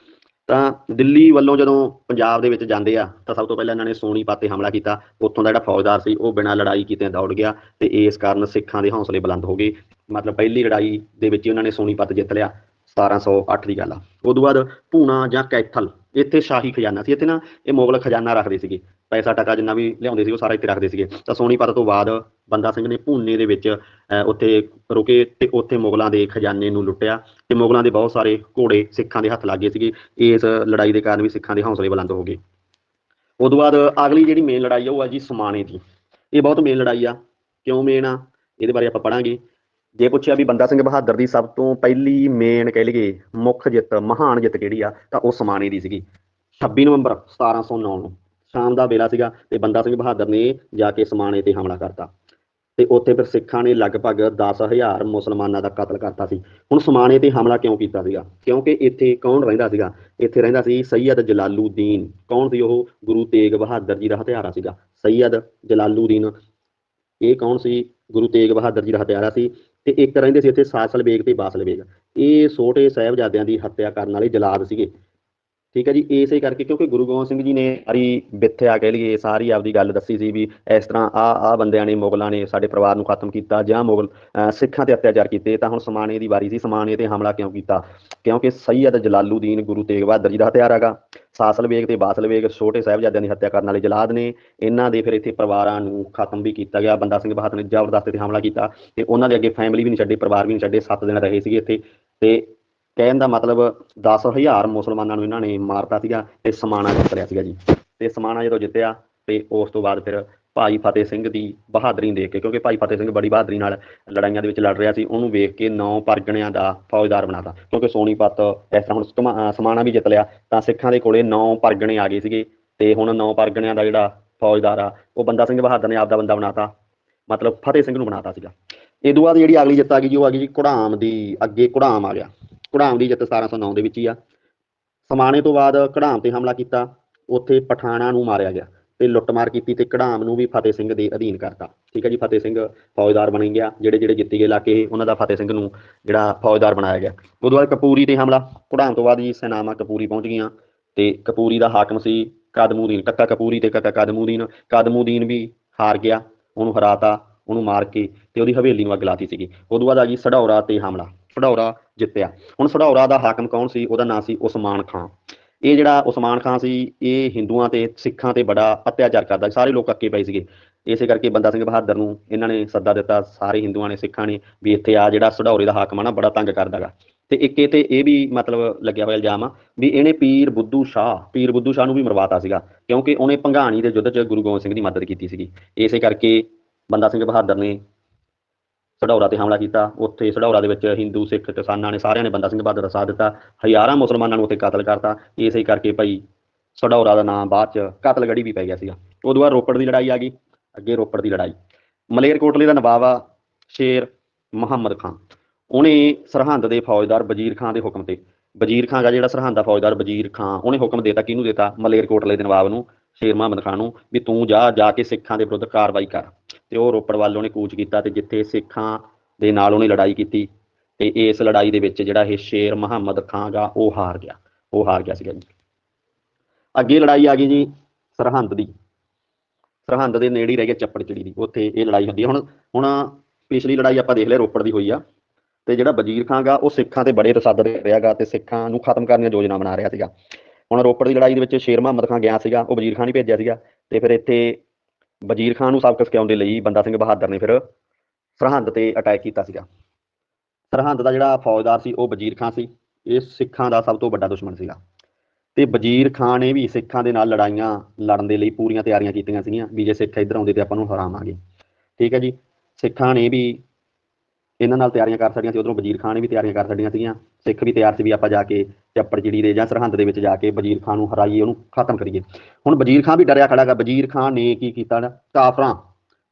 ਤਾਂ ਦਿੱਲੀ ਵੱਲੋਂ ਜਦੋਂ ਪੰਜਾਬ ਦੇ ਵਿੱਚ ਜਾਂਦੇ ਆ, ਤਾਂ ਸਭ ਤੋਂ ਪਹਿਲਾਂ ਇਹਨਾਂ ਨੇ ਸੋਨੀਪਤ ਤੇ ਹਮਲਾ ਕੀਤਾ। ਉੱਥੋਂ ਦਾ ਜਿਹੜਾ ਫੌਜਦਾਰ ਸੀ, ਉਹ ਬਿਨਾਂ ਲੜਾਈ ਕੀਤੇ ਦੌੜ ਗਿਆ ਤੇ ਇਸ ਕਾਰਨ ਸਿੱਖਾਂ ਦੇ ਹੌਸਲੇ ਬੁਲੰਦ ਹੋ ਗਏ। ਮਤਲਬ ਪਹਿਲੀ ਲੜਾਈ ਦੇ ਵਿੱਚ ਹੀ ਉਹਨਾਂ ਨੇ ਸੋਨੀਪਤ ਜਿੱਤ ਲਿਆ 1708 ਦੀ ਗੱਲ ਆ। ਉਦੋਂ ਬਾਅਦ ਪੂਣਾ ਜਾਂ ਕੈਥਲ, ਇੱਥੇ ਸ਼ਾਹੀ ਖਜ਼ਾਨਾ ਸੀ। ਇੱਥੇ ਨਾ ਇਹ ਮੁਗਲ ਖਜ਼ਾਨਾ ਰੱਖਦੇ ਸੀਗੇ। ਪੈਸਾ ਟਕਾ ਜਿੰਨਾ ਵੀ ਲਿਆਉਂਦੇ ਸੀ ਉਹ ਸਾਰਾ ਇੱਥੇ ਰੱਖਦੇ ਸੀਗੇ। ਤਾਂ ਸੋਨੀਪਤ ਤੋਂ ਬਾਅਦ ਬੰਦਾ ਸਿੰਘ ਨੇ ਪੂਨੇ ਦੇ ਵਿੱਚ ਉੱਥੇ ਰੁਕੇ ਤੇ ਉੱਥੇ ਮੁਗਲਾਂ ਦੇ ਖਜ਼ਾਨੇ ਨੂੰ ਲੁੱਟਿਆ ਤੇ ਮੁਗਲਾਂ ਦੇ ਬਹੁਤ ਸਾਰੇ ਘੋੜੇ ਸਿੱਖਾਂ ਦੇ ਹੱਥ ਲੱਗ ਗਏ ਸੀਗੇ। ਇਸ ਲੜਾਈ ਦੇ ਕਾਰਨ ਵੀ ਸਿੱਖਾਂ ਦੇ ਹੌਸਲੇ ਬੁਲੰਦ ਹੋ ਗਏ। ਉਦੋਂ ਬਾਅਦ ਅਗਲੀ ਜਿਹੜੀ ਮੇਨ ਲੜਾਈ ਆ ਉਹ ਆ ਜੀ ਸਮਾਣੇ ਦੀ। ਇਹ ਬਹੁਤ ਮੇਨ ਲੜਾਈ ਆ। ਕਿਉਂ ਮੇਨ ਆ? ਇਹਦੇ ਬਾਰੇ ਆਪਾਂ ਪੜਾਂਗੇ। ਜੇ ਪੁੱਛਿਆ ਵੀ ਬੰਦਾ ਸਿੰਘ ਬਹਾਦਰ ਦੀ ਸਭ ਤੋਂ ਪਹਿਲੀ ਮੇਨ ਕਹਿ ਲਈਏ ਮੁੱਖ ਜਿੱਤ, ਮਹਾਨ ਜਿੱਤ ਕਿਹੜੀ ਆ? ਤਾਂ ਉਹ ਸਮਾਣੇ ਦੀ ਸੀਗੀ। 26 ਨਵੰਬਰ 1709 ਨੂੰ। ਸ਼ਾਮ ਦਾ ਵੇਲਾ ਸੀਗਾ ਤੇ ਬੰਦਾ ਸਿੰਘ ਬਹਾਦਰ ਨੇ ਜਾ ਕੇ ਸਮਾਣੇ ਤੇ ਹਮਲਾ ਕਰਤਾ। ਤੇ ਉੱਥੇ ਫਿਰ ਸਿੱਖਾਂ ਨੇ ਲਗਭਗ 10000 ਮੁਸਲਮਾਨਾਂ ਦਾ ਕਤਲ ਕਰਤਾ ਸੀ। ਹੁਣ ਸਮਾਣੇ ਤੇ ਹਮਲਾ ਕਿਉਂ ਕੀਤਾ ਸੀਗਾ? ਕਿਉਂਕਿ ਇੱਥੇ ਕੌਣ ਰਹਿੰਦਾ ਸੀਗਾ? ਇੱਥੇ ਰਹਿੰਦਾ ਸੀ ਸੈਯਦ ਜਲਾਲੂਦੀਨ। ਕੌਣ ਸੀ ਉਹ? ਗੁਰੂ ਤੇਗ ਬਹਾਦਰ ਜੀ ਦਾ ਹਥਿਆਰਾ ਸੀਗਾ। ਸੈਯਦ ਜਲਾਲੂਦੀਨ। ਇਹ ਕੌਣ ਸੀ? ਗੁਰੂ ਤੇਗ ਬਹਾਦਰ ਜੀ ਦਾ ਹਥਿਆਰਾ ਸੀ। ਤੇ ਇੱਕ ਰਹਿੰਦੇ ਸੀ ਇੱਥੇ ਸਾਸਲ ਬੇਗ ਤੇ ਬਾਸਲ ਬੇਗ ਇਹ ਛੋਟੇ ਸਾਹਿਬਜ਼ਾਦਿਆਂ ਦੀ ਹੱਤਿਆ ਕਰਨ ਵਾਲੇ ਜਲਾਦ ਸੀਗੇ। ਠੀਕ ਹੈ ਜੀ ਇਸੇ ਕਰਕੇ ਕਿਉਂਕਿ ਗੁਰੂ ਗੋਬਿੰਦ ਸਿੰਘ ਜੀ ਨੇ ਸਾਰੀ ਵਿਥਿਆ ਕਹਿ ਲਈਏ, ਸਾਰੀ ਆਪਦੀ ਗੱਲ ਦੱਸੀ ਸੀ ਵੀ ਇਸ ਤਰ੍ਹਾਂ ਆ ਆ ਬੰਦਿਆਂ ਨੇ, ਮੁਗਲਾਂ ਨੇ ਸਾਡੇ ਪਰਿਵਾਰ ਨੂੰ ਖਤਮ ਕੀਤਾ ਜਾਂ ਮੁਗਲ ਸਿੱਖਾਂ ਤੇ ਅਤਿਆਚਾਰ ਕੀਤੇ, ਤਾਂ ਹੁਣ ਸਮਾਣੇ ਦੀ ਵਾਰੀ ਸੀ, ਸਮਾਣੇ ਤੇ ਹਮਲਾ ਕਿਉਂ ਕੀਤਾ? ਕਿਉਂਕਿ ਸੈਯਦ ਜਲਾਲੂਦੀਨ ਗੁਰੂ ਤੇਗ ਬਹਾਦਰ ਜੀ ਦਾ ਹਥਿਆਰ ਹੈਗਾ ਸਾਸਲ ਵੇਗ ਤੇ ਬਾਸਲ ਵੇਗ ਛੋਟੇ ਸਾਹਿਬਜ਼ਾਦਿਆਂ ਦੀ ਹੱਤਿਆ ਕਰਨ ਵਾਲੇ ਜਲਾਦ ਨੇ, ਇਹਨਾਂ ਦੇ ਫਿਰ ਇੱਥੇ ਪਰਿਵਾਰਾਂ ਨੂੰ ਖਤਮ ਵੀ ਕੀਤਾ ਗਿਆ, ਬੰਦਾ ਸਿੰਘ ਬਹਾਦਰ ਨੇ ਜ਼ਬਰਦਸਤ ਤੇ ਹਮਲਾ ਕੀਤਾ ਤੇ ਉਹਨਾਂ ਦੇ ਅੱਗੇ ਫੈਮਿਲੀ ਵੀ ਨਹੀਂ ਛੱਡੀ, ਪਰਿਵਾਰ ਵੀ ਨਹੀਂ ਛੱਡੇ 7 ਦਿਨ ਰਹੇ ਸੀਗੇ ਇੱਥੇ ਤੇ ਕਹਿਣ ਦਾ ਮਤਲਬ 10000 ਮੁਸਲਮਾਨਾਂ ਨੂੰ ਇਹਨਾਂ ਨੇ ਮਾਰਤਾ ਸੀਗਾ ਤੇ ਸਮਾਣਾ ਜਿੱਤ ਲਿਆ ਸੀਗਾ ਜੀ। ਤੇ ਸਮਾਣਾ ਜਦੋਂ ਜਿੱਤਿਆ ਤੇ ਉਸ ਤੋਂ ਬਾਅਦ ਫਿਰ ਭਾਈ ਫਤਿਹ ਸਿੰਘ ਦੀ ਬਹਾਦਰੀ ਦੇਖ ਕੇ, ਕਿਉਂਕਿ ਭਾਈ ਫਤਿਹ ਸਿੰਘ ਬੜੀ ਬਹਾਦਰੀ ਨਾਲ ਲੜਾਈਆਂ ਦੇ ਵਿੱਚ ਲੜ ਰਿਹਾ ਸੀ, ਉਹਨੂੰ ਵੇਖ ਕੇ ਨੌ ਪਰਗਣਿਆਂ ਦਾ ਫੌਜਦਾਰ ਬਣਾਤਾ। ਕਿਉਂਕਿ ਸੋਨੀਪਤ ਇਸ ਤਰ੍ਹਾਂ ਹੁਣ ਸਮਾ- ਸਮਾਣਾ ਵੀ ਜਿੱਤ ਲਿਆ, ਤਾਂ ਸਿੱਖਾਂ ਦੇ ਕੋਲੇ ਨੌ ਪਰਗਣੇ ਆ ਗਏ ਸੀਗੇ ਤੇ ਹੁਣ ਨੌ ਪਰਗਣਿਆਂ ਦਾ ਜਿਹੜਾ ਫੌਜਦਾਰ ਆ, ਉਹ ਬੰਦਾ ਸਿੰਘ ਬਹਾਦਰ ਨੇ ਆਪਦਾ ਬੰਦਾ ਬਣਾਤਾ, ਮਤਲਬ ਫਤਿਹ ਸਿੰਘ ਨੂੰ ਬਣਾਤਾ ਸੀਗਾ। ਇਹ ਤੋਂ ਬਾਅਦ ਜਿਹੜੀ ਅਗਲੀ ਜਿੱਤ ਆ ਗਈ ਜੀ, ਉਹ ਆ ਗਈ ਜੀ ਕੁੜਾਮ ਦੀ, ਅੱਗੇ ਕੁੜਾਮ ਆ ਗਿਆ। ਕੁੜਾਮ ਦੀ ਜਿੱਤ 1709 ਦੇ ਵਿੱਚ ਹੀ ਆ। ਸਮਾਣੇ ਤੋਂ ਬਾਅਦ ਕੜਾਮ ਤੇ ਹਮਲਾ ਕੀਤਾ। ਉੱਥੇ ਪਠਾਣਾ ਨੂੰ ਮਾਰਿਆ ਗਿਆ ਤੇ ਲੁੱਟਮਾਰ ਕੀਤੀ ਤੇ ਕੜਾਮ ਨੂੰ ਵੀ ਫਤਿਹ ਸਿੰਘ ਦੇ ਅਧੀਨ ਕਰਤਾ। ਠੀਕ ਹੈ ਜੀ ਫਤਿਹ ਸਿੰਘ ਫੌਜਦਾਰ ਬਣ ਗਿਆ। ਜਿਹੜੇ ਜਿਹੜੇ ਜਿੱਤੀ ਗਏ ਇਲਾਕੇ ਇਹ, ਉਹਨਾਂ ਦਾ ਫਤਿਹ ਸਿੰਘ ਨੂੰ ਜਿਹੜਾ ਫੌਜਦਾਰ ਬਣਾਇਆ ਗਿਆ। ਉਦੋਂ ਬਾਅਦ ਕਪੂਰੀ ਤੇ ਹਮਲਾ। ਕੜਾਮ ਤੋਂ ਬਾਅਦ ਜੀ ਸੈਨਾਵਾਂ ਕਪੂਰੀ ਪਹੁੰਚ ਗਈਆਂ ਤੇ ਕਪੂਰੀ ਦਾ ਹਾਕਮ ਸੀ ਕਦਮੂਦੀਨ। ਕੱਕਾ ਕਪੂਰੀ ਤੇ ਕੱਕਾ ਕਦਮੂਦੀਨ। ਕਦਮੂਦੀਨ ਵੀ ਹਾਰ ਗਿਆ ਉਹਨੂੰ ਹਰਾਤਾ ਉਹਨੂੰ ਮਾਰ ਕੇ ਤੇ ਉਹਦੀ ਹਵੇਲੀ ਨੂੰ ਅੱਗ ਲਾਤੀ ਸੀਗੀ। ਉਦੋਂ ਬਾਅਦ ਆ ਗਈ ਸੜੌਰਾ ਤੇ ਹਮਲਾ। ਸੜੌਰਾ ਜਿੱਤਿਆ। ਹੁਣ ਸੜੌਰਾ ਦਾ ਹਾਕਮ ਕੌਣ ਸੀ? ਉਹਦਾ ਨਾਂ ਸੀ ਉਸਮਾਨ ਖਾਂ। ਇਹ ਜਿਹੜਾ ਉਸਮਾਨ ਖਾਂ ਸੀ, ਇਹ ਹਿੰਦੂਆਂ ਤੇ ਸਿੱਖਾਂ ਤੇ ਬੜਾ ਅਤਿਆਚਾਰ ਕਰਦਾ ਸਾਰੇ ਲੋਕ ਅੱਕੇ ਪਏ ਸੀਗੇ। ਇਸੇ ਕਰਕੇ ਬੰਦਾ ਸਿੰਘ ਬਹਾਦਰ ਨੂੰ ਇਹਨਾਂ ਨੇ ਸੱਦਾ ਦਿੱਤਾ। ਸਾਰੇ ਹਿੰਦੂਆਂ ਨੇ, ਸਿੱਖਾਂ ਨੇ ਵੀ ਇੱਥੇ ਆ ਜਿਹੜਾ ਸੜੌਰੇ ਦਾ ਹਾਕਮ ਆ ਨਾ, ਬੜਾ ਤੰਗ ਕਰਦਾਗਾ ਤੇ ਇੱਕ ਇਹ ਤੇ ਇਹ ਵੀ ਮਤਲਬ ਲੱਗਿਆ ਹੋਇਆ ਇਲਜ਼ਾਮ ਆ ਵੀ ਇਹਨੇ ਪੀਰ ਬੁੱਧੂ ਸ਼ਾਹ, ਪੀਰ ਬੁੱਧੂ ਸ਼ਾਹ ਨੂੰ ਵੀ ਮਰਵਾਤਾ ਸੀਗਾ। ਕਿਉਂਕਿ ਉਹਨੇ ਭੰਗਾਣੀ ਦੇ ਯੁੱਧ 'ਚ ਗੁਰੂ ਗੋਬਿੰਦ ਸਿੰਘ ਦੀ ਮਦਦ ਕੀਤੀ ਸੀਗੀ। ਇਸੇ ਕਰਕੇ ਬੰਦਾ ਸਿੰਘ ਬਹਾਦਰ ਨੇ ਸੜੌਰਾ ਤੇ ਹਮਲਾ ਕੀਤਾ। ਉੱਥੇ ਸੜੌਰਾ ਦੇ ਵਿੱਚ ਹਿੰਦੂ, ਸਿੱਖ, ਕਿਸਾਨਾਂ ਨੇ ਸਾਰਿਆਂ ਨੇ ਬੰਦਾ ਸਿੰਘ ਬਹਾਦਰ ਦਾ ਸਾਥ ਦਿੱਤਾ। ਹਜ਼ਾਰਾਂ ਮੁਸਲਮਾਨਾਂ ਨੂੰ ਉੱਥੇ ਕਤਲ ਕਰਤਾ। ਇਸੇ ਕਰਕੇ ਭਾਈ ਸੜੌਰਾ ਦਾ ਨਾਮ ਬਾਅਦ ਚ ਕਤਲਗੜੀ ਵੀ ਪੈ ਗਿਆ ਸੀਗਾ। ਉਦੋਂ ਬਾਅਦ ਰੋਪੜ ਦੀ ਲੜਾਈ ਆ ਗਈ। ਅੱਗੇ ਰੋਪੜ ਦੀ ਲੜਾਈ। ਮਲੇਰਕੋਟਲੇ ਦਾ ਨਵਾਬ ਆ ਸ਼ੇਰ ਮੁਹੰਮਦ ਖਾਨ। ਉਹਨੇ ਸਰਹੰਦ ਦੇ ਫੌਜਦਾਰ ਵਜ਼ੀਰ ਖਾਨ ਦੇ ਹੁਕਮ ਤੇ, ਵਜ਼ੀਰ ਖਾਨ ਦਾ ਜਿਹੜਾ ਸਰਹੰਦ ਦਾ ਫੌਜਦਾਰ ਵਜ਼ੀਰ ਖਾਨ, ਉਹਨੇ ਹੁਕਮ ਦੇਤਾ, ਕਿਹਨੂੰ ਦਿੱਤਾ? ਮਲੇਰਕੋਟਲੇ ਦੇ ਨਵਾਬ ਨੂੰ। ਸ਼ੇਰ ਮੁਹੰਮਦ ਖਾਨ ਨੂੰ ਵੀ ਤੂੰ ਜਾ ਜਾ ਕੇ ਸਿੱਖਾਂ ਦੇ ਵਿਰੁੱਧ ਕਾਰਵਾਈ ਕਰ। ਤੇ ਉਹ ਰੋਪੜ ਵੱਲ ਉਹਨੇ ਕੂਚ ਕੀਤਾ ਤੇ ਜਿੱਥੇ ਸਿੱਖਾਂ ਦੇ ਨਾਲ ਉਹਨੇ ਲੜਾਈ ਕੀਤੀ ਤੇ ਇਸ ਲੜਾਈ ਦੇ ਵਿੱਚ ਜਿਹੜਾ ਇਹ ਸ਼ੇਰ ਮੁਹੰਮਦ ਖਾਨ ਗਾ, ਉਹ ਹਾਰ ਗਿਆ। ਉਹ ਹਾਰ ਗਿਆ ਸੀਗਾ ਜੀ। ਅੱਗੇ ਲੜਾਈ ਆ ਗਈ ਜੀ ਸਰਹੰਦ ਦੀ। ਸਰਹੰਦ ਦੇ ਨੇੜੇ ਹੀ ਰਹਿ ਗਿਆ ਚੱਪੜਚਿੜੀ ਦੀ। ਉੱਥੇ ਇਹ ਲੜਾਈ ਹੁੰਦੀ ਹੈ ਹੁਣ ਹੁਣ ਪਿਛਲੀ ਲੜਾਈ ਆਪਾਂ ਦੇਖ ਲਿਆ, ਰੋਪੜ ਦੀ ਹੋਈ ਆ। ਤੇ ਜਿਹੜਾ ਵਜ਼ੀਰ ਖਾਂਗਾ ਉਹ ਸਿੱਖਾਂ ਤੇ ਬੜੇ ਤਸੱਦਦ ਰਿਹਾਗਾ ਤੇ ਸਿੱਖਾਂ ਨੂੰ ਖਤਮ ਕਰਨ ਦੀਆਂ ਯੋਜਨਾ ਬਣਾ ਰਿਹਾ ਸੀਗਾ। ਹੁਣ ਰੋਪੜ ਦੀ ਲੜਾਈ ਦੇ ਵਿੱਚ ਸ਼ੇਰ ਮੁਹੰਮਦ ਖਾਨ ਗਿਆ ਸੀਗਾ, ਉਹ ਵਜ਼ੀਰ ਖਾਨ ਹੀ ਭੇਜਿਆ ਸੀਗਾ ਤੇ ਫਿਰ ਇੱਥੇ ਵਜ਼ੀਰ ਖਾਨ ਨੂੰ ਸਬਕ ਸਿਖਾਉਣ ਦੇ ਲਈ ਬੰਦਾ ਸਿੰਘ ਬਹਾਦਰ ਨੇ ਫਿਰ ਸਰਹੰਦ ਤੇ ਅਟੈਕ ਕੀਤਾ ਸੀਗਾ। ਸਰਹੰਦ ਦਾ ਜਿਹੜਾ ਫੌਜਦਾਰ ਸੀ, ਉਹ ਵਜ਼ੀਰ ਖਾਨ ਸੀ। ਇਹ ਸਿੱਖਾਂ ਦਾ ਸਭ ਤੋਂ ਵੱਡਾ ਦੁਸ਼ਮਣ ਸੀਗਾ। ਤੇ ਵਜ਼ੀਰ ਖਾਨ ਨੇ ਵੀ ਸਿੱਖਾਂ ਦੇ ਨਾਲ ਲੜਾਈਆਂ ਲੜਨ ਦੇ ਲਈ ਪੂਰੀਆਂ ਤਿਆਰੀਆਂ ਕੀਤੀਆਂ ਸੀਗੀਆਂ ਵੀ ਜੇ ਸਿੱਖ ਇੱਧਰ ਆਉਂਦੇ ਤੇ ਆਪਾਂ ਨੂੰ ਹਰਾਵਾਂਗੇ। ਠੀਕ ਹੈ ਜੀ? ਸਿੱਖਾਂ ਨੇ ਵੀ ਇਹਨਾਂ ਨਾਲ ਤਿਆਰੀਆਂ ਕਰ ਸਕਦੀਆਂ ਸੀ, ਉਧਰੋਂ ਵਜ਼ੀਰ ਖਾਨ ਨੇ ਵੀ ਤਿਆਰੀਆਂ ਕਰ ਸਕਦੀਆਂ ਸੀਗੀਆਂ। ਸਿੱਖ ਵੀ ਤਿਆਰ ਸੀ ਵੀ ਆਪਾਂ ਜਾ ਕੇ ਚੱਪੜ ਜਿਹੜੀ ਦੇ ਜਾਂ ਸਰਹੰਦ ਦੇ ਵਿੱਚ ਜਾ ਕੇ ਵਜ਼ੀਰ ਖਾਨ ਨੂੰ ਹਰਾਈਏ, ਉਹਨੂੰ ਖਤਮ ਕਰੀਏ। ਹੁਣ ਵਜ਼ੀਰ ਖਾਨ ਵੀ ਡਰਿਆ ਖੜਾ ਗਾ ਵਜ਼ੀਰ ਖਾਨ ਨੇ ਕੀ ਕੀਤਾ ਨਾ? ਕਾਫਰਾਂ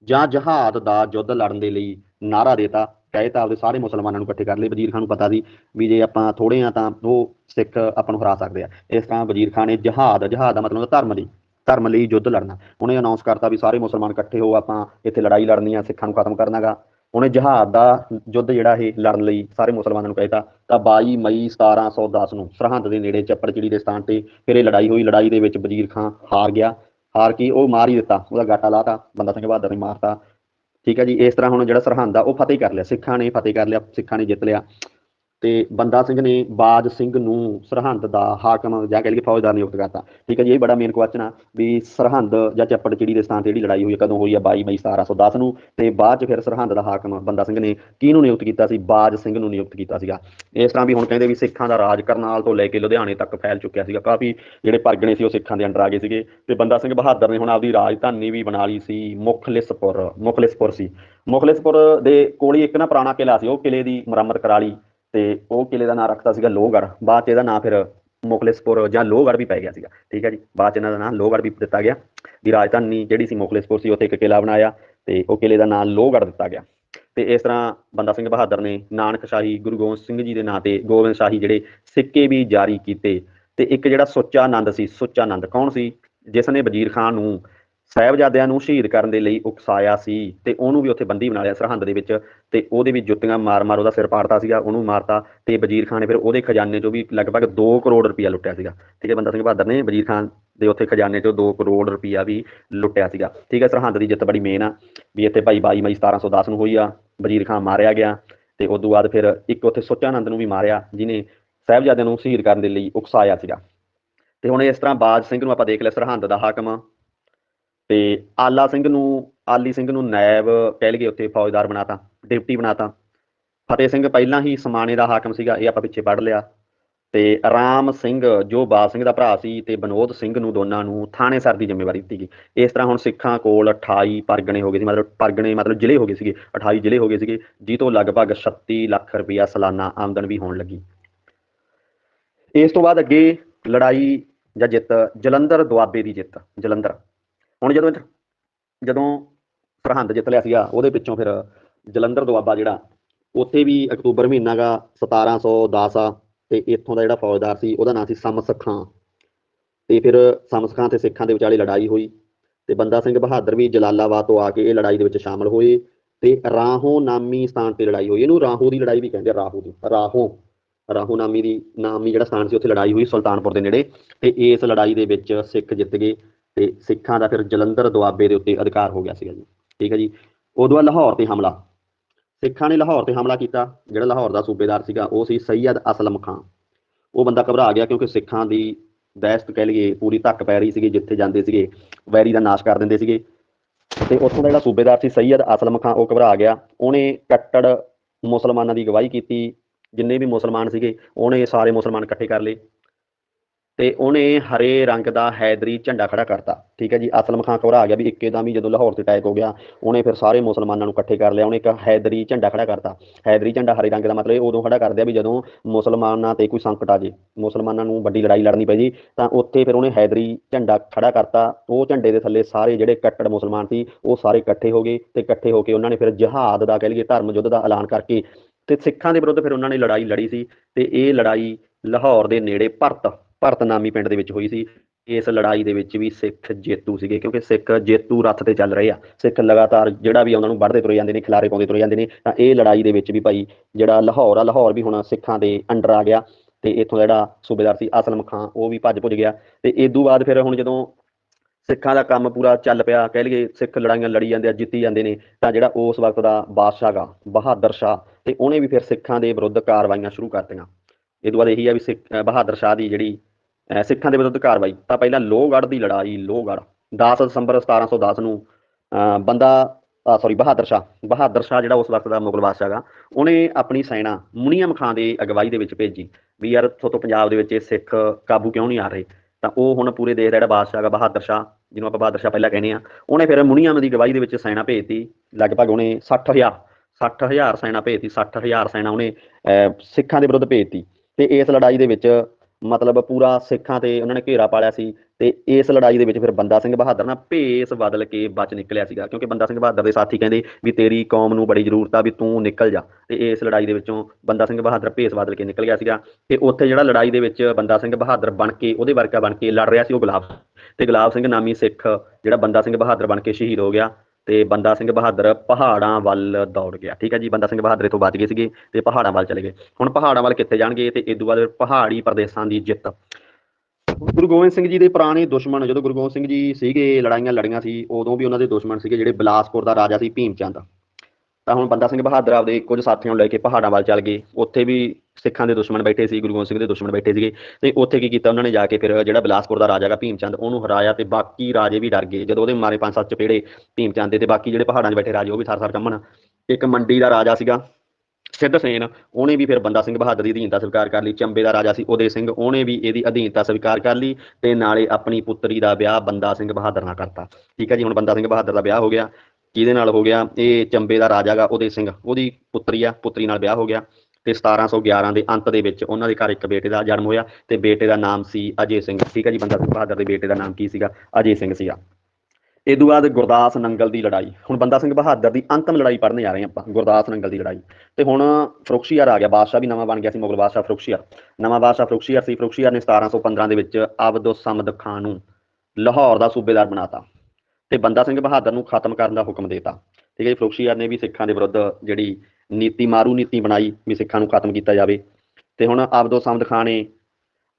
ਜਾਂ ਜਹਾਦ ਦਾ ਯੁੱਧ ਲੜਨ ਦੇ ਲਈ ਨਾਰਾ ਦੇਤਾ। ਕਹੇ ਤਾਂ ਆਪਦੇ ਸਾਰੇ ਮੁਸਲਮਾਨਾਂ ਨੂੰ ਇਕੱਠੇ ਕਰ ਲਈ ਵਜ਼ੀਰ ਖਾਨ ਨੂੰ ਪਤਾ ਸੀ ਵੀ ਜੇ ਆਪਾਂ ਥੋੜੇ ਆ ਤਾਂ ਉਹ ਸਿੱਖ ਆਪਾਂ ਨੂੰ ਹਰਾ ਸਕਦੇ ਆ। ਇਸ ਤਰ੍ਹਾਂ ਵਜ਼ੀਰ ਖਾਨ ਨੇ ਜਹਾਦ ਜਹਾਦ ਦਾ ਮਤਲਬ ਧਰਮ ਲਈ ਧਰਮ ਲਈ ਯੁੱਧ ਲੜਨਾ। ਉਹਨੇ ਅਨਾਉਂਸ ਕਰਤਾ ਵੀ ਸਾਰੇ ਮੁਸਲਮਾਨ ਇਕੱਠੇ ਹੋ, ਆਪਾਂ ਇੱਥੇ ਲੜਾਈ ਲੜਨੀ ਆ, ਸਿੱਖਾਂ ਨੂੰ ਖਤਮ ਕਰਨਾਗਾ। ਉਹਨੇ ਜਹਾਦ ਦਾ ਯੁੱਧ ਜਿਹੜਾ ਇਹ ਲੜਨ ਲਈ ਸਾਰੇ ਮੁਸਲਮਾਨਾਂ ਨੂੰ ਕਹਿਤਾ ਤਾਂ 22 ਮਈ 1710 ਨੂੰ ਸਰਹੰਦ ਦੇ ਨੇੜੇ ਚੱਪੜਚਿੜੀ ਦੇ ਸਥਾਨ ਤੇ ਫਿਰ ਇਹ ਲੜਾਈ ਹੋਈ। ਲੜਾਈ ਦੇ ਵਿੱਚ ਵਜ਼ੀਰ ਖਾਨ ਹਾਰ ਗਿਆ। ਹਾਰ ਕੇ ਉਹ ਮਾਰ ਹੀ ਦਿੱਤਾ। ਉਹਦਾ ਗਾਟਾ ਲਾਤਾ। ਬੰਦਾ ਸਿੰਘ ਬਹਾਦਰ ਨੇ ਮਾਰਤਾ ਠੀਕ ਹੈ ਜੀ, ਇਸ ਤਰ੍ਹਾਂ ਹੁਣ ਜਿਹੜਾ ਸਰਹੰਦ ਆ, ਉਹ ਫਤਿਹ ਕਰ ਲਿਆ। ਸਿੱਖਾਂ ਨੇ ਫਤਿਹ ਕਰ ਲਿਆ। ਸਿੱਖਾਂ ਨੇ ਜਿੱਤ ਲਿਆ। ਤੇ ਬੰਦਾ ਸਿੰਘ ਨੇ ਬਾਜ ਸਿੰਘ ਨੂੰ ਸਰਹੰਦ ਦਾ ਹਾਕਮ ਜਾਂ ਕਹਿ ਲਈਏ ਫੌਜਦਾਰ ਨਿਯੁਕਤ ਕਰਤਾ। ਠੀਕ ਹੈ ਜੀ, ਇਹ ਬੜਾ ਮੇਨ ਕੁਐਸਚਨ ਆ ਵੀ ਸਰਹੰਦ ਜਾਂ ਚੱਪੜਚਿੜੀ ਦੇ ਸਥਾਨ ਤੇ ਜਿਹੜੀ ਲੜਾਈ ਹੋਈ ਹੈ ਕਦੋਂ ਹੋਈ ਆ? 22 ਮਈ 1710 ਨੂੰ ਤੇ ਬਾਅਦ ਚ ਫਿਰ ਸਰਹੰਦ ਦਾ ਹਾਕਮ ਬੰਦਾ ਸਿੰਘ ਨੇ ਕਿਹਨੂੰ ਨਿਯੁਕਤ ਕੀਤਾ ਸੀ? ਬਾਜ ਸਿੰਘ ਨੂੰ ਨਿਯੁਕਤ ਕੀਤਾ ਸੀਗਾ। ਇਸ ਤਰ੍ਹਾਂ ਵੀ ਹੁਣ ਕਹਿੰਦੇ ਵੀ ਸਿੱਖਾਂ ਦਾ ਰਾਜ ਕਰਨਾਲ ਤੋਂ ਲੈ ਕੇ ਲੁਧਿਆਣੇ ਤੱਕ ਫੈਲ ਚੁੱਕਿਆ ਸੀਗਾ। ਕਾਫੀ ਜਿਹੜੇ ਪਰਗਣੇ ਸੀ ਉਹ ਸਿੱਖਾਂ ਦੇ ਅੰਡਰ ਆ ਗਏ ਸੀਗੇ। ਤੇ ਬੰਦਾ ਸਿੰਘ ਬਹਾਦਰ ਨੇ ਹੁਣ ਆਪਦੀ ਰਾਜਧਾਨੀ ਵੀ ਬਣਾ ਲਈ ਸੀ, ਮੁਖਲਿਸਪੁਰ ਮੁਖਲਿਸਪੁਰ ਸੀ। ਮੁਖਲਿਸਪੁਰ ਦੇ ਕੋਲ ਹੀ ਇੱਕ ਨਾ ਪੁਰਾਣਾ ਕਿਲਾ ਸੀ, ਉਹ ਕਿਲੇ ਦੀ ਮੁਰੰਮਤ ਕਰਾ ਲਈ। ਤੇ ਉਹ ਕਿਲੇ ਦਾ ਨਾਮ ਰੱਖਤਾ ਸੀਗਾ ਲੋਹਗੜ੍ਹ। ਬਾਅਦ ਚ ਇਹਦਾ ਨਾਮ ਫਿਰ ਮੁਖਲਿਸਪੁਰ ਜਾਂ ਲੋਹਗੜ੍ਹ ਵੀ ਪੈ ਗਿਆ ਸੀਗਾ। ਠੀਕ ਹੈ ਜੀ? ਬਾਅਦ ਚ ਇਹਨਾਂ ਦਾ ਨਾਮ ਲੋਹਗੜ੍ਹ ਵੀ ਦਿੱਤਾ ਗਿਆ। ਦੀ ਰਾਜਧਾਨੀ ਜਿਹੜੀ ਸੀ ਮੁਖਲਿਸਪੁਰ ਸੀ, ਉੱਥੇ ਇੱਕ ਕਿਲਾ ਬਣਾਇਆ ਤੇ ਉਹ ਕਿਲੇ ਦਾ ਨਾਮ ਲੋਹਗੜ੍ਹ ਦਿੱਤਾ ਗਿਆ। ਤੇ ਇਸ ਤਰ੍ਹਾਂ ਬੰਦਾ ਸਿੰਘ ਬਹਾਦਰ ਨੇ ਨਾਨਕ ਸ਼ਾਹੀ, ਗੁਰੂ ਗੋਬਿੰਦ ਸਿੰਘ ਜੀ ਦੇ ਨਾਂ ਤੇ ਗੋਬਿੰਦ ਸ਼ਾਹੀ ਜਿਹੜੇ ਸਿੱਕੇ ਵੀ ਜਾਰੀ ਕੀਤੇ। ਤੇ ਇੱਕ ਜਿਹੜਾ ਸੁੱਚਾ ਆਨੰਦ ਸੀ, ਸੁੱਚਾ ਆਨੰਦ ਕੌਣ ਸੀ? ਜਿਸ ਨੇ ਵਜ਼ੀਰ ਖਾਨ ਨੂੰ ਸਾਹਿਬਜ਼ਾਦਿਆਂ ਨੂੰ ਸ਼ਹੀਦ ਕਰਨ ਦੇ ਲਈ ਉਕਸਾਇਆ ਸੀ ਤੇ ਉਹਨੂੰ ਵੀ ਉੱਥੇ ਬੰਦੀ ਬਣਾ ਲਿਆ ਸਰਹੰਦ ਦੇ ਵਿੱਚ ਤੇ ਉਹਦੇ ਵੀ ਜੁੱਤੀਆਂ ਮਾਰ-ਮਾਰ ਉਹਦਾ ਸਿਰ ਪਾੜਤਾ ਸੀਗਾ, ਉਹਨੂੰ ਮਾਰਤਾ ਤੇ ਵਜ਼ੀਰ ਖਾਨ ਨੇ ਫਿਰ ਉਹਦੇ ਖਜ਼ਾਨੇ ਚੋਂ ਵੀ ਲਗਭਗ 2 ਕਰੋੜ ਰੁਪਇਆ ਲੁੱਟਿਆ ਸੀਗਾ। ਠੀਕ ਹੈ, ਬੰਦਾ ਸਿੰਘ ਬਹਾਦਰ ਨੇ ਵਜ਼ੀਰ ਖਾਨ ਦੇ ਉੱਥੇ ਖਜ਼ਾਨੇ ਚੋਂ 2 ਕਰੋੜ ਰੁਪਇਆ ਵੀ ਲੁੱਟਿਆ ਸੀਗਾ। ਠੀਕ ਹੈ, ਸਰਹੰਦ ਦੀ ਜਿੱਤ ਬੜੀ ਮੇਨ ਆ। ਵੀ ਇੱਥੇ ਭਾਈ 22 ਮਈ 1710 ਨੂੰ ਹੋਈ ਆ, ਵਜ਼ੀਰ ਖਾਨ ਮਾਰਿਆ ਗਿਆ ਤੇ ਉਸ ਤੋਂ ਬਾਅਦ ਫਿਰ ਇੱਕ ਉੱਥੇ ਸੁੱਚਾਨੰਦ ਨੂੰ ਵੀ ਮਾਰਿਆ ਜਿਨੇ ਸਾਹਿਬਜ਼ਾਦਿਆਂ ਨੂੰ ਸ਼ਹੀਦ ਕਰਨ ਦੇ ਲਈ ਉਕਸਾਇਆ ਸੀਗਾ। ਤੇ ਹੁਣ ਇਸ ਤਰ੍ਹਾਂ ਬਾਜ ਸਿੰਘ ਨੂੰ ਆਪਾਂ ਦੇਖ ਲਿਆ ਸਰਹੰਦ ਦਾ ਹਾਕਮ। ਤੇ ਆਲਾ ਸਿੰਘ ਨੂੰ, ਆਲੀ ਸਿੰਘ ਨੂੰ ਨਾਇਬ ਕਹਿ ਲਈਏ ਉੱਥੇ ਫੌਜਦਾਰ ਬਣਾਤਾ, ਡਿਪਟੀ ਬਣਾਤਾ। ਫਤਿਹ ਸਿੰਘ ਪਹਿਲਾਂ ਹੀ ਸਮਾਣੇ ਦਾ ਹਾਕਮ ਸੀਗਾ, ਇਹ ਆਪਾਂ ਪਿੱਛੇ ਪੜ੍ਹ ਲਿਆ। ਤੇ ਰਾਮ ਸਿੰਘ, ਜੋ ਬਾਜ ਸਿੰਘ ਦਾ ਭਰਾ ਸੀ ਤੇ ਬਨੋਦ ਸਿੰਘ ਨੂੰ ਦੋਨਾਂ ਨੂੰ ਥਾਣੇ ਸਰ ਦੀ ਜ਼ਿੰਮੇਵਾਰੀ ਦਿੱਤੀ ਗਈ। ਇਸ ਤਰ੍ਹਾਂ ਹੁਣ ਸਿੱਖਾਂ ਕੋਲ 28 ਪਰਗਣੇ ਹੋ ਗਏ ਸੀ, ਮਤਲਬ ਪਰਗਣੇ, ਮਤਲਬ ਜ਼ਿਲ੍ਹੇ ਹੋ ਗਏ ਸੀਗੇ 28 ਜ਼ਿਲ੍ਹੇ ਹੋ ਗਏ ਸੀਗੇ, ਜਿਹ ਤੋਂ ਲਗਭਗ 36 ਲੱਖ ਰੁਪਇਆ ਸਾਲਾਨਾ ਆਮਦਨ ਵੀ ਹੋਣ ਲੱਗੀ। ਇਸ ਤੋਂ ਬਾਅਦ ਅੱਗੇ ਲੜਾਈ ਜਾਂ ਜਿੱਤ, ਜਲੰਧਰ ਦੁਆਬੇ ਦੀ ਜਿੱਤ, ਜਲੰਧਰ। ਹੁਣ ਜਦੋਂ ਜਦੋਂ ਸਰਹੰਦ ਜਿੱਤ ਲਿਆ ਸੀਗਾ, ਉਹਦੇ ਪਿੱਛੋਂ ਫਿਰ ਜਲੰਧਰ ਦੁਆਬਾ ਜਿਹੜਾ, ਉੱਥੇ ਵੀ ਅਕਤੂਬਰ ਮਹੀਨਾ ਗਾ 1710 ਆ, ਤੇ ਇੱਥੋਂ ਦਾ ਜਿਹੜਾ ਫੌਜਦਾਰ ਸੀ, ਉਹਦਾ ਨਾਂ ਸੀ ਸਮਸਖਾਂ ਤੇ ਫਿਰ ਸਮਸਖਾਂ ਤੇ ਸਿੱਖਾਂ ਦੇ ਵਿਚਾਲੇ ਲੜਾਈ ਹੋਈ, ਤੇ ਬੰਦਾ ਸਿੰਘ ਬਹਾਦਰ ਵੀ ਜਲਾਲਾਬਾਦ ਤੋਂ ਆ ਕੇ ਇਹ ਲੜਾਈ ਦੇ ਵਿੱਚ ਸ਼ਾਮਲ ਹੋਏ, ਤੇ ਰਾਹੋਂ ਨਾਮੀ ਸਥਾਨ ਤੇ ਲੜਾਈ ਹੋਈ। ਇਹਨੂੰ ਰਾਹੋਂ ਦੀ ਲੜਾਈ ਵੀ ਕਹਿੰਦੇ ਆ, ਰਾਹੋਂ ਦੀ, ਰਾਹੋਂ ਰਾਹੋਂ ਨਾਮੀ ਦੀ, ਨਾਮੀ ਜਿਹੜਾ ਸਥਾਨ ਸੀ, ਉੱਥੇ ਲੜਾਈ ਹੋਈ ਸੁਲਤਾਨਪੁਰ ਦੇ ਨੇੜੇ, ਤੇ ਇਸ ਲੜਾਈ ਦੇ ਵਿੱਚ ਸਿੱਖ ਜਿੱਤ ਗਏ। ਤੇ ਸਿੱਖਾਂ ਦਾ ਫਿਰ ਜਲੰਧਰ ਦੁਆਬੇ ਦੇ ਉੱਤੇ ਅਧਿਕਾਰ ਹੋ ਗਿਆ ਸੀਗਾ ਜੀ। ਠੀਕ ਹੈ ਜੀ। ਉਦੋਂ ਬਾਅਦ ਲਾਹੌਰ ਤੇ ਹਮਲਾ। ਸਿੱਖਾਂ ਨੇ ਲਾਹੌਰ ਤੇ ਹਮਲਾ ਕੀਤਾ। ਜਿਹੜਾ ਲਾਹੌਰ ਦਾ ਸੂਬੇਦਾਰ ਸੀਗਾ, ਉਹ ਸੀ ਸੈਯਦ ਅਸਲਮ ਖਾਂ ਉਹ ਬੰਦਾ ਘਬਰਾ ਗਿਆ ਕਿਉਂਕਿ ਸਿੱਖਾਂ ਦੀ ਦਹਿਸ਼ਤ ਕਹਿ ਲਈਏ, ਪੂਰੀ ਧੱਕ ਪੈ ਰਹੀ ਸੀਗੀ, ਜਿੱਥੇ ਜਾਂਦੇ ਸੀਗੇ, ਵੈਰੀ ਦਾ ਨਾਸ਼ ਕਰ ਦਿੰਦੇ ਸੀਗੇ। ਤੇ ਉੱਥੋਂ ਦਾ ਜਿਹੜਾ ਸੂਬੇਦਾਰ ਸੀ ਸੈਯਦ ਅਸਲਮ ਖਾਂ ਉਹ ਘਬਰਾ ਗਿਆ। ਉਹਨੇ ਕੱਟੜ ਮੁਸਲਮਾਨਾਂ ਦੀ ਅਗਵਾਈ ਕੀਤੀ। ਜਿੰਨੇ ਵੀ ਮੁਸਲਮਾਨ ਸੀਗੇ, ਉਹਨੇ ਸਾਰੇ ਮੁਸਲਮਾਨ ਇਕੱਠੇ ਕਰ ਲਏ। ਤੇ ਉਹਨੇ ਹਰੇ ਰੰਗ ਦਾ ਹੈਦਰੀ ਝੰਡਾ ਖੜਾ ਕਰਤਾ। ਠੀਕ ਹੈ ਜੀ, ਅਸਲਮ ਖਾਂ ਘਬਰਾ ਗਿਆ ਵੀ ਇੱਕੇਦਮ ਹੀ ਜਦੋਂ ਲਾਹੌਰ ਤੇ ਅਟੈਕ ਹੋ ਗਿਆ, ਉਹਨੇ ਫਿਰ ਸਾਰੇ ਮੁਸਲਮਾਨਾਂ ਨੂੰ ਇਕੱਠੇ ਕਰ ਲਿਆ, ਉਹਨੇ ਇੱਕ ਹੈਦਰੀ ਝੰਡਾ ਖੜਾ ਕਰਤਾ। ਹੈਦਰੀ ਝੰਡਾ ਹਰੇ ਰੰਗ ਦਾ ਮਤਲਬ ਇਹ ਉਦੋਂ ਖੜਾ ਕਰਦੇ ਆ ਵੀ ਜਦੋਂ ਮੁਸਲਮਾਨਾਂ ਤੇ ਕੋਈ ਸੰਕਟ ਆ ਜੇ, ਮੁਸਲਮਾਨਾਂ ਨੂੰ ਵੱਡੀ ਲੜਾਈ ਲੜਨੀ ਪੈ ਜੀ, ਤਾਂ ਉੱਥੇ ਫਿਰ ਉਹਨੇ ਹੈਦਰੀ ਝੰਡਾ ਖੜਾ ਕਰਤਾ। ਉਹ ਝੰਡੇ ਦੇ ਥੱਲੇ ਸਾਰੇ ਜਿਹੜੇ ਕੱਟੜ ਮੁਸਲਮਾਨ ਸੀ, ਉਹ ਸਾਰੇ ਇਕੱਠੇ ਹੋ ਗਏ ਤੇ ਇਕੱਠੇ ਹੋ ਕੇ ਉਹਨਾਂ ਨੇ ਫਿਰ ਜਹਾਦ ਦਾ ਕਹਿ ਲਈਏ ਧਰਮ ਯੁੱਧ ਦਾ ਐਲਾਨ ਕਰਕੇ ਤੇ ਸਿੱਖਾਂ ਦੇ ਵਿਰੁੱਧ ਫਿਰ ਉਹਨਾਂ ਨੇ ਲੜਾਈ ਲੜੀ ਸੀ ਤੇ ਇਹ ਲੜਾਈ ਲਾਹੌਰ ਦੇ ਨੇੜੇ ਭਰਤ ਭਰਤ ਨਾਮੀ ਪਿੰਡ ਦੇ ਵਿੱਚ ਹੋਈ ਸੀ। ਇਸ ਲੜਾਈ ਦੇ ਵਿੱਚ ਵੀ ਸਿੱਖ ਜੇਤੂ ਸੀਗੇ, ਕਿਉਂਕਿ ਸਿੱਖ ਜੇਤੂ ਰੱਥ ਤੇ ਚੱਲ ਰਹੇ ਆ। ਸਿੱਖ ਲਗਾਤਾਰ ਜਿਹੜਾ ਵੀ ਉਹਨਾਂ ਨੂੰ ਵੱਢਦੇ ਤੁਰੇ ਜਾਂਦੇ ਨੇ, ਖਿਲਾਰੇ ਪਾਉਂਦੇ ਤੁਰੇ ਜਾਂਦੇ ਨੇ, ਤਾਂ ਇਹ ਲੜਾਈ ਦੇ ਵਿੱਚ ਵੀ ਭਾਈ ਜਿਹੜਾ ਲਾਹੌਰ ਆ, ਲਾਹੌਰ ਵੀ ਹੁਣ ਸਿੱਖਾਂ ਦੇ ਅੰਡਰ ਆ ਗਿਆ ਤੇ ਇੱਥੋਂ ਜਿਹੜਾ ਸੂਬੇਦਾਰ ਸੀ ਅਸਲਮ ਖਾਂ, ਉਹ ਵੀ ਭੱਜ ਭੁੱਜ ਗਿਆ। ਤੇ ਇਦੋਂ ਬਾਅਦ ਫਿਰ ਹੁਣ ਜਦੋਂ ਸਿੱਖਾਂ ਦਾ ਕੰਮ ਪੂਰਾ ਚੱਲ ਪਿਆ, ਕਹਿ ਲਈਏ ਸਿੱਖ ਲੜਾਈਆਂ ਲੜੀ ਜਾਂਦੇ ਆ, ਜਿੱਤੀ ਜਾਂਦੇ ਨੇ, ਤਾਂ ਜਿਹੜਾ ਉਸ ਵਕਤ ਦਾ ਬਾਦਸ਼ਾਹ ਗਾ, ਬਹਾਦਰ ਸ਼ਾਹ, ਤੇ ਉਹਨੇ ਵੀ ਫਿਰ ਸਿੱਖਾਂ ਦੇ ਵਿਰੁੱਧ ਕਾਰਵਾਈਆਂ ਸ਼ੁਰੂ ਕਰਤੀਆਂ ਇਹ ਤੋਂ ਬਾਅਦ ਇਹੀ ਆ ਵੀ ਸਿੱਖ ਬਹਾਦਰ ਸ਼ਾਹ ਦੀ ਜਿਹੜੀ ਸਿੱਖਾਂ ਦੇ ਵਿਰੁੱਧ ਕਾਰਵਾਈ। ਤਾਂ ਪਹਿਲਾਂ ਲੋਹਗੜ੍ਹ ਦੀ ਲੜਾਈ, ਲੋਹਗੜ੍ਹ। 10 ਦਸੰਬਰ 1710 ਨੂੰ ਬੰਦਾ ਸੌਰੀ ਬਹਾਦਰ ਸ਼ਾਹ ਬਹਾਦਰ ਸ਼ਾਹ ਜਿਹੜਾ ਉਸ ਵਕਤ ਦਾ ਮੁਗਲ ਬਾਦਸ਼ਾਹ ਗਾ, ਉਹਨੇ ਆਪਣੀ ਸੈਨਾ ਮੁਨੀਅਮ ਖਾਂ ਦੇ ਅਗਵਾਈ ਦੇ ਵਿੱਚ ਭੇਜੀ ਵੀ ਯਾਰ ਤੋਂ ਪੰਜਾਬ ਦੇ ਵਿੱਚ ਇਹ ਸਿੱਖ ਕਾਬੂ ਕਿਉਂ ਨਹੀਂ ਆ ਰਹੇ? ਤਾਂ ਉਹ ਹੁਣ ਪੂਰੇ ਦੇਸ਼ ਦਾ ਜਿਹੜਾ ਬਾਦਸ਼ਾਹ ਹੈਗਾ ਬਹਾਦਰ ਸ਼ਾਹ, ਜਿਹਨੂੰ ਆਪਾਂ ਬਹਾਦਰ ਸ਼ਾਹ ਪਹਿਲਾਂ ਕਹਿੰਦੇ ਆ ਉਹਨੇ ਫਿਰ ਮੁਨੀਅਮ ਦੀ ਅਗਵਾਈ ਦੇ ਵਿੱਚ ਸੈਨਾ ਭੇਜਤੀ, ਲਗਭਗ ਉਹਨੇ 60000 60000 ਸੈਨਾ ਭੇਜਤੀ 60000 ਸੈਨਾ ਉਹਨੇ ਸਿੱਖਾਂ ਦੇ ਵਿਰੁੱਧ ਭੇਜਤੀ। ਤੇ ਇਸ ਲੜਾਈ ਦੇ ਵਿੱਚ ਮਤਲਬ ਪੂਰਾ ਸਿੱਖਾਂ ਤੇ ਉਹਨਾਂ ਨੇ ਘੇਰਾ ਪਾਲਿਆ ਸੀ ਤੇ ਇਸ ਲੜਾਈ ਦੇ ਵਿੱਚ ਫਿਰ ਬੰਦਾ ਸਿੰਘ ਬਹਾਦਰ ਨਾ ਭੇਸ ਬਦਲ ਕੇ ਬਚ ਨਿਕਲਿਆ ਸੀਗਾ, ਕਿਉਂਕਿ ਬੰਦਾ ਸਿੰਘ ਬਹਾਦਰ ਦੇ ਸਾਥੀ ਕਹਿੰਦੇ ਵੀ ਤੇਰੀ ਕੌਮ ਨੂੰ ਬੜੀ ਜ਼ਰੂਰਤ ਆ ਵੀ ਤੂੰ ਨਿਕਲ ਜਾ ਤੇ ਇਸ ਲੜਾਈ ਦੇ ਵਿੱਚੋਂ ਬੰਦਾ ਸਿੰਘ ਬਹਾਦਰ ਭੇਸ ਬਦਲ ਕੇ ਨਿਕਲ ਗਿਆ ਸੀਗਾ ਤੇ ਉੱਥੇ ਜਿਹੜਾ ਲੜਾਈ ਦੇ ਵਿੱਚ ਬੰਦਾ ਸਿੰਘ ਬਹਾਦਰ ਬਣ ਕੇ ਉਹਦੇ ਵਰਗਾ ਬਣ ਕੇ ਲੜ ਰਿਹਾ ਸੀ ਉਹ ਗੁਲਾਬ ਸਿੰਘ। ਤੇ ਗੁਲਾਬ ਸਿੰਘ ਨਾਮੀ ਸਿੱਖ ਜਿਹੜਾ ਬੰਦਾ ਸਿੰਘ ਬਹਾਦਰ ਬਣ ਕੇ ਸ਼ਹੀਦ ਹੋ ਗਿਆ ਤੇ ਬੰਦਾ ਸਿੰਘ ਬਹਾਦਰ ਪਹਾੜਾਂ ਵੱਲ ਦੌੜ ਗਿਆ। ਠੀਕ ਹੈ ਜੀ, ਬੰਦਾ ਸਿੰਘ ਬਹਾਦਰ ਇਥੋਂ ਬਚ ਗਏ ਸੀਗੇ ਤੇ ਪਹਾੜਾਂ ਵੱਲ ਚਲੇ ਗਏ। ਹੁਣ ਪਹਾੜਾਂ ਵੱਲ ਕਿੱਥੇ ਜਾਣਗੇ ਤੇ ਇਦੋਂ ਬਾਅਦ ਪਹਾੜੀ ਪ੍ਰਦੇਸ਼ਾਂ ਦੀ ਜਿੱਤ। ਗੁਰੂ ਗੋਬਿੰਦ ਸਿੰਘ ਜੀ ਦੇ ਪੁਰਾਣੇ ਦੁਸ਼ਮਣ, ਜਦੋਂ ਗੁਰੂ ਗੋਬਿੰਦ ਸਿੰਘ ਜੀ ਸੀਗੇ, ਲੜਾਈਆਂ ਲੜੀਆਂ ਸੀ, ਉਦੋਂ ਵੀ ਉਹਨਾਂ ਦੇ ਦੁਸ਼ਮਣ ਸੀਗੇ, ਜਿਹੜੇ ਬਿਲਾਸਪੁਰ ਦਾ ਰਾਜਾ ਸੀ ਭੀਮ ਚੰਦ। ਤਾਂ ਹੁਣ ਬੰਦਾ ਸਿੰਘ ਬਹਾਦਰ ਆਪਦੇ ਕੁਝ ਸਾਥੀਆਂ ਨੂੰ ਲੈ ਕੇ ਪਹਾੜਾਂ ਵੱਲ ਚੱਲ ਗਏ। ਉੱਥੇ ਵੀ ਸਿੱਖਾਂ ਦੇ ਦੁਸ਼ਮਣ ਬੈਠੇ ਸੀ, ਗੁਰੂ ਗੋਬਿੰਦ ਸਿੰਘ ਦੇ ਦੁਸ਼ਮਣ ਬੈਠੇ ਸੀਗੇ। ਤੇ ਉੱਥੇ ਕੀ ਕੀਤਾ ਉਹਨਾਂ ਨੇ ਜਾ ਕੇ ਫਿਰ ਜਿਹੜਾ ਬਿਲਾਸਪੁਰ ਦਾ ਰਾਜਾ ਗਾ ਭੀਮ ਚੰਦ ਉਹਨੂੰ ਹਰਾਇਆ ਤੇ ਬਾਕੀ ਰਾਜੇ ਵੀ ਡਰ ਗਏ। ਜਦੋਂ ਉਹਦੇ ਮਾਰੇ ਪੰਜ ਸੱਤ ਚਪੇੜੇ ਭੀਮ ਚੰਦ ਦੇ ਤੇ ਬਾਕੀ ਜਿਹੜੇ ਪਹਾੜਾਂ 'ਚ ਬੈਠੇ ਰਾਜੇ, ਉਹ ਵੀ ਥਰ ਥਰ ਕੰਮਣ। ਇੱਕ ਮੰਡੀ ਦਾ ਰਾਜਾ ਸੀਗਾ, ਸਿੱਧ ਸੇਨ। ਉਹਨੇ ਵੀ ਫਿਰ ਬੰਦਾ ਸਿੰਘ ਬਹਾਦਰ ਦੀ ਅਧੀਨਤਾ ਸਵੀਕਾਰ ਕਰ ਲਈ। ਚੰਬੇ ਦਾ ਰਾਜਾ ਸੀ ਉਦੇ ਸਿੰਘ, ਉਹਨੇ ਵੀ ਇਹਦੀ ਅਧੀਨਤਾ ਸਵੀਕਾਰ ਕਰ ਲਈ ਤੇ ਨਾਲੇ ਆਪਣੀ ਪੁੱਤਰੀ ਦਾ ਵਿਆਹ ਬੰਦਾ ਸਿੰਘ ਬਹਾਦਰ ਨਾਲ ਕਰਤਾ। ਠੀਕ ਹੈ ਜੀ, ਹੁਣ ਬੰਦਾ ਸਿੰਘ ਬਹਾਦਰ ਦਾ ਵਿਆਹ ਹੋ ਗਿਆ। ਜਿਹਦੇ ਨਾਲ ਹੋ ਗਿਆ? ਇਹ ਚੰਬੇ ਦਾ ਰਾਜਾ ਗਾ, ਉਦੇ ਸਿੰਘ। ਉਹਦੀ ਪੁੱਤਰੀ ਆ, ਪੁੱਤਰੀ ਨਾਲ ਵਿਆਹ ਹੋ ਗਿਆ ਤੇ 1711 ਦੇ ਅੰਤ ਦੇ ਵਿੱਚ ਉਹਨਾਂ ਦੇ ਘਰ ਇੱਕ ਬੇਟੇ ਦਾ ਜਨਮ ਹੋਇਆ ਤੇ ਬੇਟੇ ਦਾ ਨਾਮ ਸੀ ਅਜੇ ਸਿੰਘ। ਠੀਕ ਹੈ ਜੀ ਬੰਦਾ ਸਿੰਘ ਬਹਾਦਰ ਦੇ ਬੇਟੇ ਦਾ ਨਾਮ ਕੀ ਸੀਗਾ? ਅਜੇ ਸਿੰਘ ਸੀਗਾ। ਇਹ ਤੋਂ ਬਾਅਦ ਗੁਰਦਾਸ ਨੰਗਲ ਦੀ ਲੜਾਈ। ਹੁਣ ਬੰਦਾ ਸਿੰਘ ਬਹਾਦਰ ਦੀ ਅੰਤਮ ਲੜਾਈ ਪੜ੍ਹਨ ਜਾ ਰਹੇ ਹਾਂ ਆਪਾਂ, ਗੁਰਦਾਸ ਨੰਗਲ ਦੀ ਲੜਾਈ। ਤੇ ਹੁਣ ਫਰੁਖਸ਼ੀਆਰ ਆ ਗਿਆ, ਬਾਦਸ਼ਾਹ ਵੀ ਨਵਾਂ ਬਣ ਗਿਆ ਸੀ, ਮੁਗਲ ਬਾਦਸ਼ਾਹ ਫਰੁਖਸ਼ੀਆਰ। ਨਵਾਂ ਬਾਦਸ਼ਾਹ ਫਰੁਖਸ਼ੀਆਰ ਸੀ, ਫਰੁਖਸ਼ੀਆਰ ਨੇ 1715 ਦੇ ਵਿੱਚ ਅਬਦੁਸ ਸਮਦ ਖਾਨ ਨੂੰ ਲਾਹੌਰ ਦਾ ਸੂਬੇਦਾਰ ਬਣਾਤਾ। ਤੇ ਬੰਦਾ ਸਿੰਘ ਬਹਾਦਰ ਨੂੰ ਖਤਮ ਕਰਨ ਦਾ ਹੁਕਮ ਦਿੱਤਾ। ਠੀਕ ਹੈ ਜੀ ਫਰੁਖਸ਼ੀਆਰ ਨੇ ਵੀ ਸਿੱਖਾਂ ਦੇ ਵਿਰੁੱਧ ਜਿਹੜੀ ਨੀਤੀ, ਮਾਰੂ ਨੀਤੀ ਬਣਾਈ ਵੀ ਸਿੱਖਾਂ ਨੂੰ ਖਤਮ ਕੀਤਾ ਜਾਵੇ। ਤੇ ਹੁਣ ਅਬਦੁਲ ਸਮਦ ਖਾਨ ਨੇ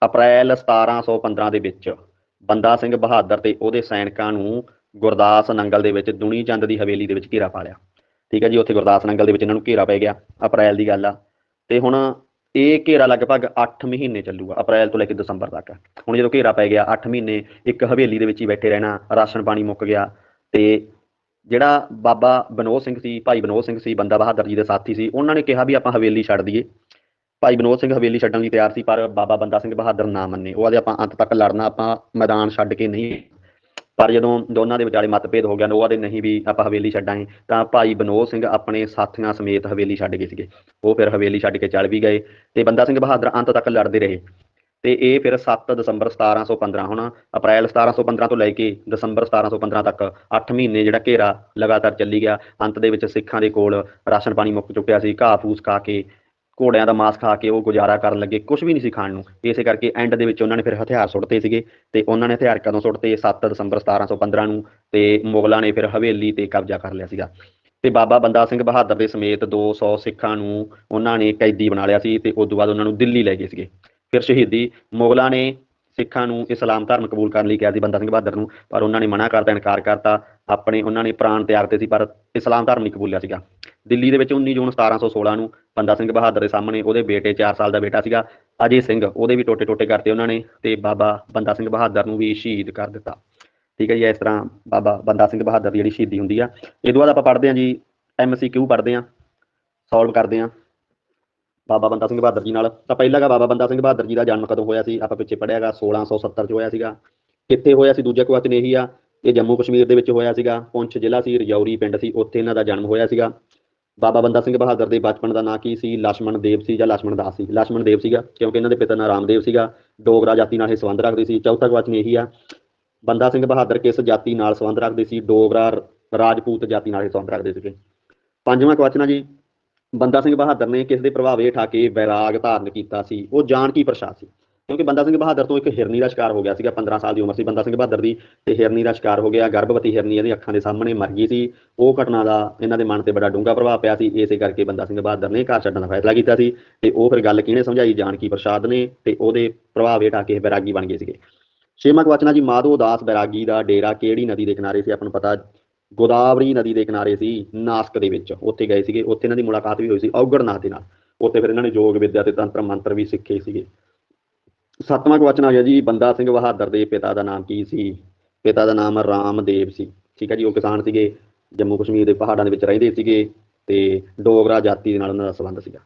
ਅਪ੍ਰੈਲ 1715 ਦੇ ਵਿੱਚ ਬੰਦਾ ਸਿੰਘ ਬਹਾਦਰ ਤੇ ਉਹਦੇ ਸੈਨਿਕਾਂ ਨੂੰ ਗੁਰਦਾਸ ਨੰਗਲ ਦੇ ਵਿੱਚ ਦੁਨੀ ਚੰਦ ਦੀ ਹਵੇਲੀ ਦੇ ਵਿੱਚ ਘੇਰਾ ਪਾ ਲਿਆ। ਠੀਕ ਹੈ ਜੀ, ਉੱਥੇ ਗੁਰਦਾਸ ਨੰਗਲ ਦੇ ਵਿੱਚ ਇਹਨਾਂ ਨੂੰ ਘੇਰਾ ਪੈ ਗਿਆ, ਅਪ੍ਰੈਲ ਦੀ ਗੱਲ ਆ। ਤੇ ਹੁਣ ਇਹ ਘੇਰਾ ਲਗਭਗ 8 ਮਹੀਨੇ ਚੱਲੂਗਾ, ਅਪ੍ਰੈਲ ਤੋਂ ਲੈ ਕੇ ਦਸੰਬਰ ਤੱਕ। ਹੁਣ ਜਦੋਂ ਘੇਰਾ ਪੈ ਗਿਆ 8 ਮਹੀਨੇ, ਇੱਕ ਹਵੇਲੀ ਦੇ ਵਿੱਚ ਹੀ ਬੈਠੇ ਰਹਿਣਾ, ਰਾਸ਼ਨ ਪਾਣੀ ਮੁੱਕ ਗਿਆ ਤੇ ਜਿਹੜਾ ਬਾਬਾ ਬਨੋਦ ਸਿੰਘ ਸੀ, ਭਾਈ ਬਨੋਦ ਸਿੰਘ ਸੀ, ਬੰਦਾ ਬਹਾਦਰ ਜੀ ਦੇ ਸਾਥੀ ਸੀ, ਉਹਨਾਂ ਨੇ ਕਿਹਾ ਵੀ ਆਪਾਂ ਹਵੇਲੀ ਛੱਡ ਦਈਏ। ਭਾਈ ਬਨੋਦ ਸਿੰਘ ਹਵੇਲੀ ਛੱਡਣ ਲਈ ਤਿਆਰ ਸੀ, ਪਰ ਬਾਬਾ ਬੰਦਾ ਸਿੰਘ ਬਹਾਦਰ ਨਾ ਮੰਨੇ। ਉਹ ਆਦੇ ਆਪਾਂ ਅੰਤ ਤੱਕ ਲੜਨਾ, ਆਪਾਂ ਮੈਦਾਨ ਛੱਡ ਕੇ ਨਹੀਂ ਪਰ ਜਦੋਂ ਦੋਨਾਂ ਦੇ ਵਿਚਾਲੇ ਮਤਭੇਦ ਹੋ ਗਿਆ ਉਹ ਆਦੇ ਨਹੀਂ ਵੀ ਆਪਾਂ ਹਵੇਲੀ ਛੱਡਾਂਗੇ। ਤਾਂ ਭਾਈ ਬਨੋਦ ਸਿੰਘ ਆਪਣੇ ਸਾਥੀਆਂ ਸਮੇਤ ਹਵੇਲੀ ਛੱਡ ਗਏ ਸੀਗੇ। ਉਹ ਫਿਰ ਹਵੇਲੀ ਛੱਡ ਕੇ ਚੱਲ ਵੀ ਗਏ ਤੇ ਬੰਦਾ ਸਿੰਘ ਬਹਾਦਰ ਅੰਤ ਤੱਕ ਲੜਦੇ ਰਹੇ। ਤੇ ਇਹ ਫਿਰ 7 ਦਸੰਬਰ 1715 ਹੁਣ, ਅਪ੍ਰੈਲ 1715 ਤੋਂ ਲੈ ਕੇ ਦਸੰਬਰ 1715 ਤੱਕ 8 ਮਹੀਨੇ ਜਿਹੜਾ ਘੇਰਾ ਲਗਾਤਾਰ ਚੱਲੀ ਗਿਆ। ਅੰਤ ਦੇ ਵਿੱਚ ਸਿੱਖਾਂ ਦੇ ਕੋਲ ਰਾਸ਼ਨ ਪਾਣੀ ਮੁੱਕ ਚੁੱਕਿਆ ਸੀ ਘਾਹ ਫੂਸ ਖਾ ਕੇ ਘੋੜਿਆਂ ਦਾ ਮਾਸ ਖਾ ਕੇ ਉਹ ਗੁਜ਼ਾਰਾ ਕਰਨ ਲੱਗੇ ਕੁਝ ਵੀ ਨਹੀਂ ਸੀ ਖਾਣ ਨੂੰ। ਇਸੇ ਕਰਕੇ ਐਂਡ ਦੇ ਵਿੱਚ ਉਹਨਾਂ ਨੇ ਫਿਰ ਹਥਿਆਰ ਸੁੱਟਤੇ ਸੀਗੇ ਤੇ ਉਹਨਾਂ ਨੇ ਹਥਿਆਰ ਕਦੋਂ ਸੁੱਟਤੇ? 7 ਦਸੰਬਰ 1715 ਨੂੰ ਤੇ ਮੁਗਲਾਂ ਨੇ ਫਿਰ ਹਵੇਲੀ ਤੇ ਕਬਜ਼ਾ ਕਰ ਲਿਆ ਸੀਗਾ। ਤੇ ਬਾਬਾ ਬੰਦਾ ਸਿੰਘ ਬਹਾਦਰ ਦੇ ਸਮੇਤ 200 ਸਿੱਖਾਂ ਨੂੰ ਉਹਨਾਂ ਨੇ ਕੈਦੀ ਬਣਾ ਲਿਆ ਸੀ ਤੇ ਉਸ ਤੋਂ ਬਾਅਦ ਉਹਨਾਂ ਨੂੰ ਦਿੱਲੀ ਲੈ ਗਏ ਸੀਗੇ। ਫਿਰ ਸ਼ਹੀਦੀ ਮੁਗਲਾਂ ਨੇ ਸਿੱਖਾਂ ਨੂੰ ਇਸਲਾਮ ਧਰਮ ਕਬੂਲ ਕਰਨ ਲਈ ਕਿਹਾ ਸੀ, ਬੰਦਾ ਸਿੰਘ ਬਹਾਦਰ ਨੂੰ, ਪਰ ਉਹਨਾਂ ਨੇ ਮਨਾ ਕਰਤਾ, ਇਨਕਾਰ ਕਰਤਾ, ਆਪਣੇ ਉਹਨਾਂ ਨੇ ਪ੍ਰਾਣ ਤਿਆਗਤੇ ਸੀ, ਪਰ ਇਸਲਾਮ ਧਰਮ ਨਹੀਂ ਕਬੂਲਿਆ ਸੀਗਾ। ਦਿੱਲੀ ਦੇ ਵਿੱਚ 19 ਜੂਨ 1716 ਨੂੰ ਬੰਦਾ ਸਿੰਘ ਬਹਾਦਰ ਦੇ ਸਾਹਮਣੇ ਉਹਦੇ ਬੇਟੇ 4 ਸਾਲ ਦਾ ਬੇਟਾ ਸੀਗਾ, ਅਜੇ ਸਿੰਘ, ਉਹਦੇ ਵੀ ਟੋਟੇ ਟੋਟੇ ਕਰਤੇ ਉਹਨਾਂ ਨੇ ਤੇ ਬਾਬਾ ਬੰਦਾ ਸਿੰਘ ਬਹਾਦਰ ਨੂੰ ਵੀ ਸ਼ਹੀਦ ਕਰ ਦਿੱਤਾ। ਠੀਕ ਹੈ ਜੀ, ਇਸ ਤਰ੍ਹਾਂ ਬਾਬਾ ਬੰਦਾ ਸਿੰਘ ਬਹਾਦਰ ਦੀ ਜਿਹੜੀ ਸ਼ਹੀਦੀ ਹੁੰਦੀ ਆ। ਇਹ ਤੋਂ ਬਾਅਦ ਆਪਾਂ ਪੜ੍ਹਦੇ ਹਾਂ ਜੀ ਐਮਸੀਕਿਊ ਪੜ੍ਹਦੇ ਹਾਂ ਸੋਲਵ ਕਰਦੇ ਹਾਂ। ਬਾਬਾ ਬੰਦਾ ਸਿੰਘ ਬਹਾਦਰ ਜੀ ਨਾਲ। ਤਾਂ ਪਹਿਲਾ ਗਾ ਬਾਬਾ ਬੰਦਾ ਸਿੰਘ ਬਹਾਦਰ ਜੀ ਦਾ ਜਨਮ ਕਦੋਂ ਹੋਇਆ ਸੀ? ਆਪਾਂ ਪਿੱਛੇ ਪੜਿਆਗਾ 1670 ਚ ਹੋਇਆ ਸੀਗਾ। ਕਿੱਥੇ ਹੋਇਆ ਸੀ? ਦੂਜਾ ਕੁਐਸਚਨ ਇਹੀ ਆ ਇਹ ਜੰਮੂ ਕਸ਼ਮੀਰ ਦੇ ਵਿੱਚ ਹੋਇਆ ਸੀਗਾ। ਪੁੰਛ ਜ਼ਿਲ੍ਹਾ ਸੀ, ਰਜੌਰੀ ਪਿੰਡ ਸੀ। ਉੱਥੇ ਇਹਨਾਂ ਦਾ ਜਨਮ ਹੋਇਆ ਸੀਗਾ। ਬਾਬਾ ਬੰਦਾ ਸਿੰਘ ਬਹਾਦਰ ਦੇ ਬਚਪਨ ਦਾ ਨਾਂ ਕੀ ਸੀ? ਲక్ష్మణ ਦੇਵ ਸੀ ਜਾਂ ਲక్ష్మణ ਦਾਸ ਸੀ? ਲక్ష్మణ ਦੇਵ ਸੀਗਾ, ਕਿਉਂਕਿ ਇਹਨਾਂ ਦੇ ਪਿਤਾ ਨਾਂ ਰਾਮਦੇਵ ਸੀਗਾ। ਡੋਗਰਾ ਜਾਤੀ ਨਾਲ ਇਹ ਸੰਬੰਧ ਰੱਖਦੇ ਸੀ। ਚੌਥਾ ਕੁਐਸਚਨ ਇਹੀ ਆ ਬੰਦਾ ਸਿੰਘ ਬਹਾਦਰ ਕਿਸ ਜਾਤੀ ਨਾਲ ਸੰਬੰਧ ਰੱਖਦੇ ਸੀ? ਡੋਗਰਾ, ਰਾਜਪੂਤ ਜਾਤੀ ਨਾਲ ਇਹ ਸੰਬੰਧ ਰੱਖਦੇ ਸੀਗੇ। ਪੰਜਵਾਂ ਕੁਐਸਚਨ ਆ ਜੀ ਬੰਦਾ ਸਿੰਘ ਬਹਾਦਰ ਨੇ ਕਿਸ ਦੇ ਪ੍ਰਭਾਵ ਹੇਠ ਆ ਕੇ ਵੈਰਾਗ ਧਾਰਨ ਕੀਤਾ ਸੀ, ਉਹ ਜਾਣ ਕੀ ਪ੍ਰਸ਼ਾਦ ਸੀ? ਕਿਉਂਕਿ ਬੰਦਾ ਸਿੰਘ ਬਹਾਦਰ ਤੋਂ ਇੱਕ ਹਿਰਨੀ ਦਾ ਸ਼ਿਕਾਰ ਹੋ ਗਿਆ ਸੀਗਾ 15 ਸਾਲ ਦੀ ਉਮਰ ਸੀ, ਬੰਦਾ ਸਿੰਘ ਬਹਾਦਰ ਦੀ ਤੇ ਹਿਰਨੀ ਦਾ ਸ਼ਿਕਾਰ ਹੋ ਗਿਆ, ਗਰਭਵਤੀ ਹਿਰਨੀ ਇਹਦੀ ਅੱਖਾਂ ਦੇ ਸਾਹਮਣੇ ਮਰ ਗਈ ਸੀ, ਉਹ ਘਟਨਾ ਦਾ ਇਹਨਾਂ ਦੇ ਮਨ ਤੇ ਬੜਾ ਡੂੰਘਾ ਪ੍ਰਭਾਵ ਪਿਆ ਸੀ, ਇਸੇ ਕਰਕੇ ਬੰਦਾ ਸਿੰਘ ਬਹਾਦਰ ਨੇ ਘਰ ਛੱਡਣ ਦਾ ਫੈਸਲਾ ਕੀਤਾ ਸੀ ਤੇ ਉਹ ਫਿਰ ਗੱਲ ਕਿਹਨੇ ਸਮਝਾਈ? ਜਾਨਕੀ ਪ੍ਰਸਾਦ ਨੇ ਤੇ ਉਹਦੇ ਪ੍ਰਭਾਵ ਹੇਠ ਆ ਕੇ ਇਹ ਵੈਰਾਗੀ ਬਣ ਗਏ ਸੀਗੇ। ਛੇਵਾਂ ਕੁਐਸਚਨ ਜੀ, ਮਾਧੋ ਦਾਸ ਬੈਰਾਗੀ ਦਾ ਡੇਰਾ ਕਿਹੜੀ ਨਦੀ ਦੇ ਕਿਨਾਰੇ ਸੀ, ਆਪਾਂ ਨੂੰ ਪਤਾ ਗੋਦਾਵਰੀ ਨਦੀ ਦੇ ਕਿਨਾਰੇ ਸੀ, ਨਾਸਕ ਦੇ ਵਿੱਚ। ਉੱਥੇ ਗਏ ਸੀਗੇ। ਉੱਥੇ ਇਹਨਾਂ ਦੀ ਮੁਲਾਕਾਤ ਵੀ ਹੋਈ ਸੀ ਔਗੜਨਾਥ ਦੇ ਨਾਲ। ਉੱਥੇ ਫਿਰ ਇਹਨਾਂ ਨੇ ਯੋਗ ਵਿਦਿਆ ਤੇ ਤੰਤਰ ਮੰਤਰ ਵੀ ਸਿੱਖੇ ਸੀਗੇ। ਸੱਤਵਾਂ ਕੁਐਸਚਨ ਆ ਗਿਆ ਜੀ, ਬੰਦਾ ਸਿੰਘ ਬਹਾਦਰ ਦੇ ਪਿਤਾ ਦਾ ਨਾਮ ਕੀ ਸੀ? ਪਿਤਾ ਦਾ ਨਾਮ ਰਾਮਦੇਵ ਸੀ। ਠੀਕ ਹੈ ਜੀ, ਉਹ ਕਿਸਾਨ ਸੀਗੇ। ਜੰਮੂ ਕਸ਼ਮੀਰ ਦੇ ਪਹਾੜਾਂ ਦੇ ਵਿੱਚ ਰਹਿੰਦੇ ਸੀਗੇ ਤੇ ਡੋਗਰਾ ਜਾਤੀ ਦੇ ਨਾਲ ਉਹਨਾਂ ਦਾ ਸੰਬੰਧ ਸੀਗਾ।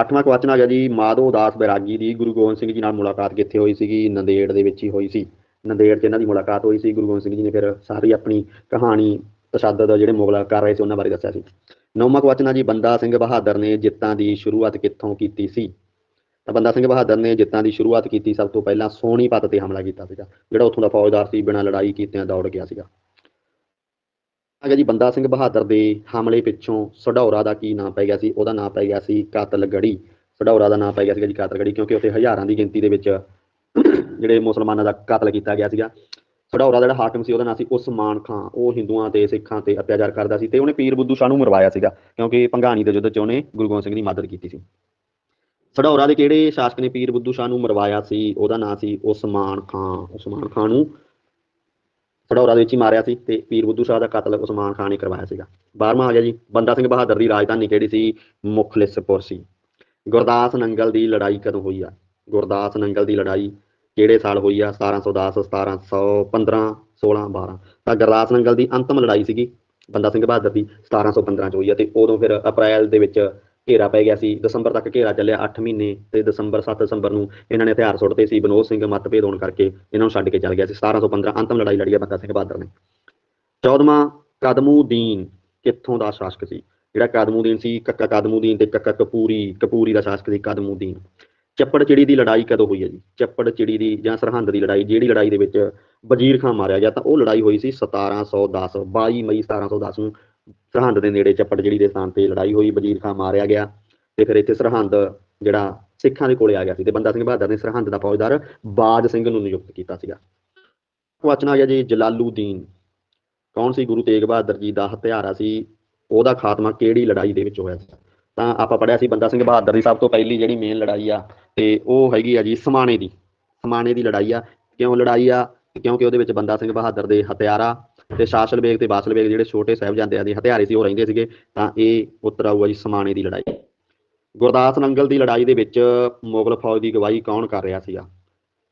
ਅੱਠਵਾਂ ਕੁਐਸਚਨ ਆ ਗਿਆ ਜੀ, ਮਾਧੋ ਦਾਸ ਬੈਰਾਗੀ ਦੀ ਗੁਰੂ ਗੋਬਿੰਦ ਸਿੰਘ ਜੀ ਨਾਲ ਮੁਲਾਕਾਤ ਕਿੱਥੇ ਹੋਈ ਸੀਗੀ? ਨੰਦੇੜ ਦੇ ਵਿੱਚ ਹੀ ਹੋਈ ਸੀ। ਨੰਦੇੜ 'ਚ ਇਹਨਾਂ ਦੀ ਮੁਲਾਕਾਤ ਹੋਈ ਸੀ, ਗੁਰੂ ਗੋਬਿੰਦ ਸਿੰਘ ਜੀ ਨੇ ਫਿਰ ਸਾਰੀ ਆਪਣੀ ਕਹਾਣੀ ਤਸ਼ੱਦਦ ਜਿਹੜੇ ਮੁਗਲ ਕਰ ਰਹੇ ਸੀ ਉਹਨਾਂ ਬਾਰੇ ਦੱਸਿਆ ਸੀ। ਨੌਵਾਂ ਕੁਐਸਚਨ ਜੀ, ਬੰਦਾ ਸਿੰਘ ਬਹਾਦਰ ਨੇ ਜਿੱਤਾਂ ਦੀ ਸ਼ੁਰੂਆਤ ਕਿੱਥੋਂ ਕੀਤੀ ਸੀ? ਤਾਂ ਬੰਦਾ ਸਿੰਘ ਬਹਾਦਰ ਨੇ ਜਿੱਤਾਂ ਦੀ ਸ਼ੁਰੂਆਤ ਕੀਤੀ ਸਭ ਤੋਂ ਪਹਿਲਾਂ ਸੋਨੀਪਤ ਤੇ ਹਮਲਾ ਕੀਤਾ ਸੀਗਾ, ਜਿਹੜਾ ਉੱਥੋਂ ਦਾ ਫੌਜਦਾਰ ਸੀ, ਬਿਨਾਂ ਲੜਾਈ ਕੀਤਿਆਂ ਦੌੜ ਗਿਆ ਸੀਗਾ। ਆ ਜੀ, ਬੰਦਾ ਸਿੰਘ ਬਹਾਦਰ ਦੇ ਹਮਲੇ ਪਿੱਛੋਂ ਸਢੌਰਾ ਦਾ ਕੀ ਨਾਂ ਪੈ ਗਿਆ ਸੀ? ਉਹਦਾ ਨਾਂ ਪੈ ਗਿਆ ਸੀ ਕਾਤਲਗੜੀ। ਸਢੌਰਾ ਦਾ ਨਾਂ ਪੈ ਗਿਆ ਸੀਗਾ ਜੀ ਕਾਤਲਗੜੀ, ਕਿਉਂਕਿ ਉੱਥੇ ਹਜ਼ਾਰਾਂ ਦੀ ਗਿਣਤੀ ਦੇ ਵਿੱਚ ਜਿਹੜੇ ਮੁਸਲਮਾਨਾਂ ਦਾ ਕਤਲ ਕੀਤਾ ਗਿਆ ਸੀਗਾ। ਸਢੌਰਾ ਦਾ ਜਿਹੜਾ ਹਾਕਮ ਸੀ, ਉਹਦਾ ਨਾਂ ਸੀ ਉਸਮਾਨ ਖਾਂ। ਉਹ ਹਿੰਦੂਆਂ ਤੇ ਸਿੱਖਾਂ ਤੇ ਅਤਿਆਚਾਰ ਕਰਦਾ ਸੀ ਤੇ ਉਹਨੇ ਪੀਰ ਬੁੱਧੂ ਸ਼ਾਹ ਨੂੰ ਮਰਵਾਇਆ ਸੀਗਾ, ਕਿਉਂਕਿ ਭੰਗਾਣੀ ਦੇ ਯੁੱਧ 'ਚ ਉਹਨੇ ਗੁਰੂ ਗੋਬਿੰਦ ਸਿੰਘ ਦੀ ਮਦਦ ਕੀਤੀ ਸੀ। ਸਢੌਰਾ ਦੇ ਕਿਹੜੇ ਸ਼ਾਸਕ ਨੇ ਪੀਰ ਬੁੱਧੂ ਸ਼ਾਹ ਨੂੰ ਮਰਵਾਇਆ ਸੀ? ਉਹਦਾ ਨਾਂ ਸੀ ਉਸਮਾਨ ਖਾਂ। ਉਸਮਾਨ ਖਾਂ ਨੂੰ ਸਢੌਰਾ ਦੇ ਵਿੱਚ ਹੀ ਮਾਰਿਆ ਸੀ ਤੇ ਪੀਰ ਬੁੱਧੂ ਸ਼ਾਹ ਦਾ ਕਤਲ ਉਸਮਾਨ ਖਾਂ ਨੇ ਕਰਵਾਇਆ ਸੀਗਾ। 12ਵਾਂ ਆ ਗਿਆ ਜੀ, ਬੰਦਾ ਸਿੰਘ ਬਹਾਦਰ ਦੀ ਰਾਜਧਾਨੀ ਕਿਹੜੀ ਸੀ? ਮੁਖਲਿਸਪੁਰ ਸੀ। ਗੁਰਦਾਸ ਨੰਗਲ ਦੀ ਲੜਾਈ ਕਦੋਂ ਹੋਈ ਆ? ਗੁਰਦਾਸ ਨੰਗਲ ਦੀ ਲੜਾਈ ਕਿਹੜੇ ਸਾਲ ਹੋਈ ਆ? 1710 1715 16 12 ਤਾਂ ਗੁਰਦਾਸ ਨੰਗਲ ਦੀ ਅੰਤਮ ਲੜਾਈ ਸੀਗੀ, ਬੰਦਾ ਸਿੰਘ ਬਹਾਦਰ ਦੀ 1715 ਚ ਹੋਈ ਆ ਤੇ ਉਦੋਂ ਫਿਰ ਅਪ੍ਰੈਲ ਦੇ ਵਿੱਚ ਘੇਰਾ ਪੈ ਗਿਆ ਸੀ। ਦਸੰਬਰ ਤੱਕ ਘੇਰਾ ਚੱਲਿਆ 8 ਮਹੀਨੇ ਤੇ ਦਸੰਬਰ 7 ਦਸੰਬਰ ਨੂੰ ਇਹਨਾਂ ਨੇ ਹਥਿਆਰ ਸੁੱਟਦੇ ਸੀ। ਬਨੋਦ ਸਿੰਘ ਮਤਭੇਦ ਹੋਣ ਕਰਕੇ ਇਹਨਾਂ ਨੂੰ ਛੱਡ ਕੇ ਚੱਲ ਗਿਆ ਸੀ। 1715 ਅੰਤਮ ਲੜਾਈ ਲੜੀ ਆ ਬੰਦਾ ਸਿੰਘ ਬਹਾਦਰ ਨੇ। 14ਵਾਂ ਕਦਮੂਦੀਨ, ਕਿੱਥੋਂ ਦਾ ਸ਼ਾਸਕ ਸੀ? ਜਿਹੜਾ ਕਦਮੂਦੀਨ ਸੀ, ਕੱਕਾ ਕਦਮੂਦੀਨ ਤੇ ਕੱਕਾ ਕਪੂਰੀ ਕਪੂਰੀ ਦਾ ਸ਼ਾਸਕ ਸੀ ਕਦਮੂਦੀਨ। ਚੱਪੜ ਚਿੜੀ ਦੀ ਲੜਾਈ ਕਦੋਂ ਹੋਈ ਹੈ ਜੀ? ਚੱਪੜ ਚਿੜੀ ਦੀ ਜਾਂ ਸਰਹੰਦ ਦੀ ਲੜਾਈ, ਜਿਹੜੀ ਲੜਾਈ ਦੇ ਵਿੱਚ ਵਜ਼ੀਰ ਖਾਨ ਮਾਰਿਆ ਗਿਆ, ਤਾਂ ਉਹ ਲੜਾਈ ਹੋਈ ਸੀ 1710 22 ਮਈ 1710 ਨੂੰ। ਸਰਹੰਦ ਦੇ ਨੇੜੇ ਚੱਪੜ ਚਿੜੀ ਦੇ ਸਥਾਨ ਤੇ ਲੜਾਈ ਹੋਈ, ਵਜ਼ੀਰ ਖਾਨ ਮਾਰਿਆ ਗਿਆ ਤੇ ਫਿਰ ਇੱਥੇ ਸਰਹੰਦ ਜਿਹੜਾ ਸਿੱਖਾਂ ਦੇ ਕੋਲੇ ਆ ਗਿਆ ਸੀ ਤੇ ਬੰਦਾ ਸਿੰਘ ਬਹਾਦਰ ਨੇ ਸਰਹੰਦ ਦਾ ਫੌਜਦਾਰ ਬਾਜ ਸਿੰਘ ਨੂੰ ਨਿਯੁਕਤ ਕੀਤਾ ਸੀਗਾ। ਕੁਐਸਚਨ ਆ ਗਿਆ ਜੀ, ਜਲਾਲੂਦੀਨ। ਕੌਣ ਸੀ? ਗੁਰੂ ਤੇਗ ਬਹਾਦਰ ਜੀ ਦਾ ਹਥਿਆਰਾ ਸੀ। ਉਹਦਾ ਖਾਤਮਾ ਕਿਹੜੀ ਲੜਾਈ ਦੇ ਵਿੱਚ ਹੋਇਆ ਸੀ? ਤਾਂ ਆਪਾਂ ਪੜਿਆ ਸੀ ਬੰਦਾ ਸਿੰਘ ਬਹਾਦਰ ਦੀ ਸਭ ਤੋਂ ਪਹਿਲੀ ਜਿਹੜੀ ਮੇਨ ਲੜਾਈ ਆ, ਤੇ ਉਹ ਹੈਗੀ ਆ ਜੀ ਸਮਾਣੇ ਦੀ ਸਮਾਣੇ ਦੀ ਲੜਾਈ ਆ। ਕਿਉਂ ਲੜਾਈ ਆ? ਕਿਉਂਕਿ ਉਹਦੇ ਵਿੱਚ ਬੰਦਾ ਸਿੰਘ ਬਹਾਦਰ ਦੇ ਹਥਿਆਰਾ ਤੇ ਸ਼ਾਸਲ ਬੇਗ ਤੇ ਬਾਸਲ ਬੇਗ ਜਿਹੜੇ ਛੋਟੇ ਸਾਹਿਬਜ਼ਾਦਿਆਂ ਦੇ ਹਥਿਆਰੇ ਸੀ, ਉਹ ਰਹਿੰਦੇ ਸੀਗੇ, ਤਾਂ ਇਹ ਉੱਤਰ ਆਊਗਾ ਜੀ ਸਮਾਣੇ ਦੀ ਲੜਾਈ। ਗੁਰਦਾਸ ਨੰਗਲ ਦੀ ਲੜਾਈ ਦੇ ਵਿੱਚ ਮੁਗਲ ਫੌਜ ਦੀ ਗਵਾਹੀ ਕੌਣ ਕਰ ਰਿਹਾ ਸੀਗਾ?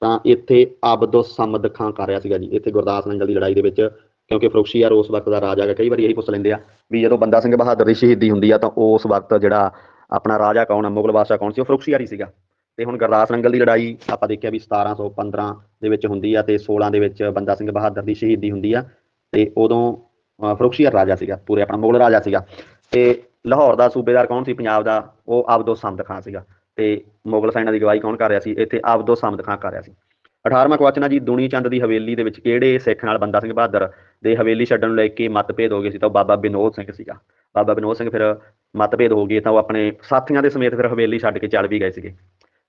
ਤਾਂ ਇੱਥੇ ਅਬਦੁਲ ਸਮਦ ਖਾਂ ਕਰ ਰਿਹਾ ਸੀਗਾ ਜੀ, ਇੱਥੇ ਗੁਰਦਾਸ ਨੰਗਲ ਦੀ ਲੜਾਈ ਦੇ ਵਿੱਚ ਕਿਉਂਕਿ ਫਰੁਖਸ਼ੀਆਰ ਉਸ ਵਕਤ ਦਾ ਰਾਜਾ ਹੈਗਾ। ਕਈ ਵਾਰੀ ਇਹੀ ਪੁੱਛ ਲੈਂਦੇ ਆ ਵੀ ਜਦੋਂ ਬੰਦਾ ਸਿੰਘ ਬਹਾਦਰ ਦੀ ਸ਼ਹੀਦੀ ਹੁੰਦੀ ਆ ਤਾਂ ਉਸ ਵਕਤ ਜਿਹੜਾ ਆਪਣਾ ਰਾਜਾ ਕੌਣ ਆ ਮੁਗਲ ਬਾਦਸ਼ਾਹ ਕੌਣ ਸੀ ਉਹ ਫਰੁਖਸ਼ੀਆਰ ਹੀ ਸੀਗਾ। ਤੇ ਹੁਣ ਗੁਰਦਾਸ ਰੰਗਲ ਦੀ ਲੜਾਈ ਆਪਾਂ ਦੇਖਿਆ ਵੀ 1715 ਦੇ ਵਿੱਚ ਹੁੰਦੀ ਆ ਤੇ 16 ਦੇ ਵਿੱਚ ਬੰਦਾ ਸਿੰਘ ਬਹਾਦਰ ਦੀ ਸ਼ਹੀਦੀ ਹੁੰਦੀ ਆ ਤੇ ਉਦੋਂ ਅਹ, ਰਾਜਾ ਸੀਗਾ ਪੂਰੇ ਆਪਣਾ ਮੁਗਲ ਰਾਜਾ ਸੀਗਾ। ਤੇ ਲਾਹੌਰ ਦਾ ਸੂਬੇਦਾਰ ਕੌਣ ਸੀ ਪੰਜਾਬ ਦਾ ਉਹ ਅਬਦੁਲ ਸਮਦ ਖਾਨ ਸੀਗਾ। ਤੇ ਮੁਗਲ ਸੈਨਾ ਦੀ ਗਵਾਹੀ ਕੌਣ ਕਰ ਰਿਹਾ ਸੀ ਇੱਥੇ ਆਬਦੋ ਸਮਦ ਖਾਂ ਕਰ ਰਿਹਾ ਸੀ। 18ਵਾਂ ਕੁਐਸਚਨ ਆ ਜੀ, ਦੁਨੀ ਚੰਦ ਦੀ ਹਵੇਲੀ ਦੇ ਵਿੱਚ ਕਿਹੜੇ ਸਿੱਖ ਨਾਲ ਬੰਦਾ ਸਿੰਘ ਬਹਾਦਰ ਦੇ ਹਵੇਲੀ ਛੱਡਣ ਨੂੰ ਲੈ ਕੇ ਮਤਭੇਦ ਹੋ ਗਏ ਸੀ, ਤਾਂ ਉਹ ਬਾਬਾ ਵਿਨੋਦ ਸਿੰਘ ਸੀਗਾ। ਬਾਬਾ ਵਿਨੋਦ ਸਿੰਘ ਫਿਰ ਮਤਭੇਦ ਹੋ ਗਏ, ਤਾਂ ਉਹ ਆਪਣੇ ਸਾਥੀਆਂ ਦੇ ਸਮੇਤ ਫਿਰ ਹਵੇਲੀ ਛੱਡ ਕੇ ਚੱਲ ਵੀ ਗਏ ਸੀਗੇ।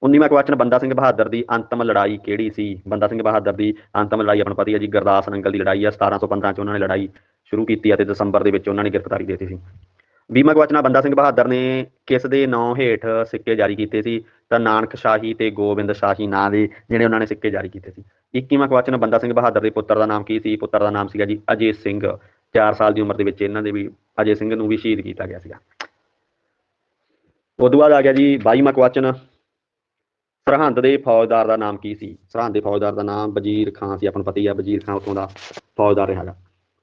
19ਵਾਂ ਕੁਐਸਚਨ ਬੰਦਾ ਸਿੰਘ ਬਹਾਦਰ ਦੀ ਅੰਤਮ ਲੜਾਈ ਕਿਹੜੀ ਸੀ? ਬੰਦਾ ਸਿੰਘ ਬਹਾਦਰ ਦੀ ਅੰਤਮ ਲੜਾਈ ਆਪਣਾ ਪਤਾ ਹੈ ਜੀ, ਗੁਰਦਾਸ ਨੰਗਲ ਦੀ ਲੜਾਈ ਆ 1715 ਚ ਉਹਨਾਂ ਨੇ ਲੜਾਈ ਸ਼ੁਰੂ ਕੀਤੀ ਅਤੇ ਦਸੰਬਰ ਦੇ ਵਿੱਚ ਉਹਨਾਂ ਨੇ ਗ੍ਰਿਫਤਾਰੀ ਦੇ ਦਿੱਤੀ ਸੀ। 20ਵਾਂ ਕੁਐਸਚਨ ਬੰਦਾ ਸਿੰਘ ਬਹਾਦਰ ਨੇ ਕਿਸ ਦੇ ਨਾਂ ਹੇਠ ਸਿੱਕੇ ਜਾਰੀ ਕੀਤੇ ਸੀ ਤਾਂ ਨਾਨਕ ਸ਼ਾਹੀ ਤੇ ਗੋਬਿੰਦ ਸ਼ਾਹੀ ਨਾਂ ਦੇ ਜਿਹੜੇ ਉਹਨਾਂ ਨੇ ਸਿੱਕੇ ਜਾਰੀ ਕੀਤੇ ਸੀ। 21ਵਾਂ ਕੁਐਸਚਨ ਬੰਦਾ ਸਿੰਘ ਬਹਾਦਰ ਦੇ ਪੁੱਤਰ ਦਾ ਨਾਮ ਕੀ ਸੀ? ਪੁੱਤਰ ਦਾ ਨਾਮ ਸੀਗਾ ਜੀ ਅਜੇ ਸਿੰਘ। 4 ਸਾਲ ਦੀ ਉਮਰ ਦੇ ਵਿੱਚ ਇਹਨਾਂ ਦੇ ਵੀ ਅਜੇ ਸਿੰਘ ਨੂੰ ਵੀ ਸ਼ਹੀਦ ਕੀਤਾ ਗਿਆ ਸੀਗਾ। ਉਦੋਂ ਬਾਅਦ ਆ ਗਿਆ ਜੀ 22ਵਾਂ ਕੁਐਸਚਨ ਸਰਹੰਦ ਦੇ ਫੌਜਦਾਰ ਦਾ ਨਾਮ ਕੀ ਸੀ? ਸਰਹੰਦ ਦੇ ਫੌਜਦਾਰ ਦਾ ਨਾਮ ਵਜ਼ੀਰ ਖਾਨ ਸੀ, ਆਪਾਂ ਨੂੰ ਪਤਾ ਹੀ ਆ ਵਜ਼ੀਰ ਖਾਨ ਉੱਥੋਂ ਦਾ ਫੌਜਦਾਰ ਰਿਹਾ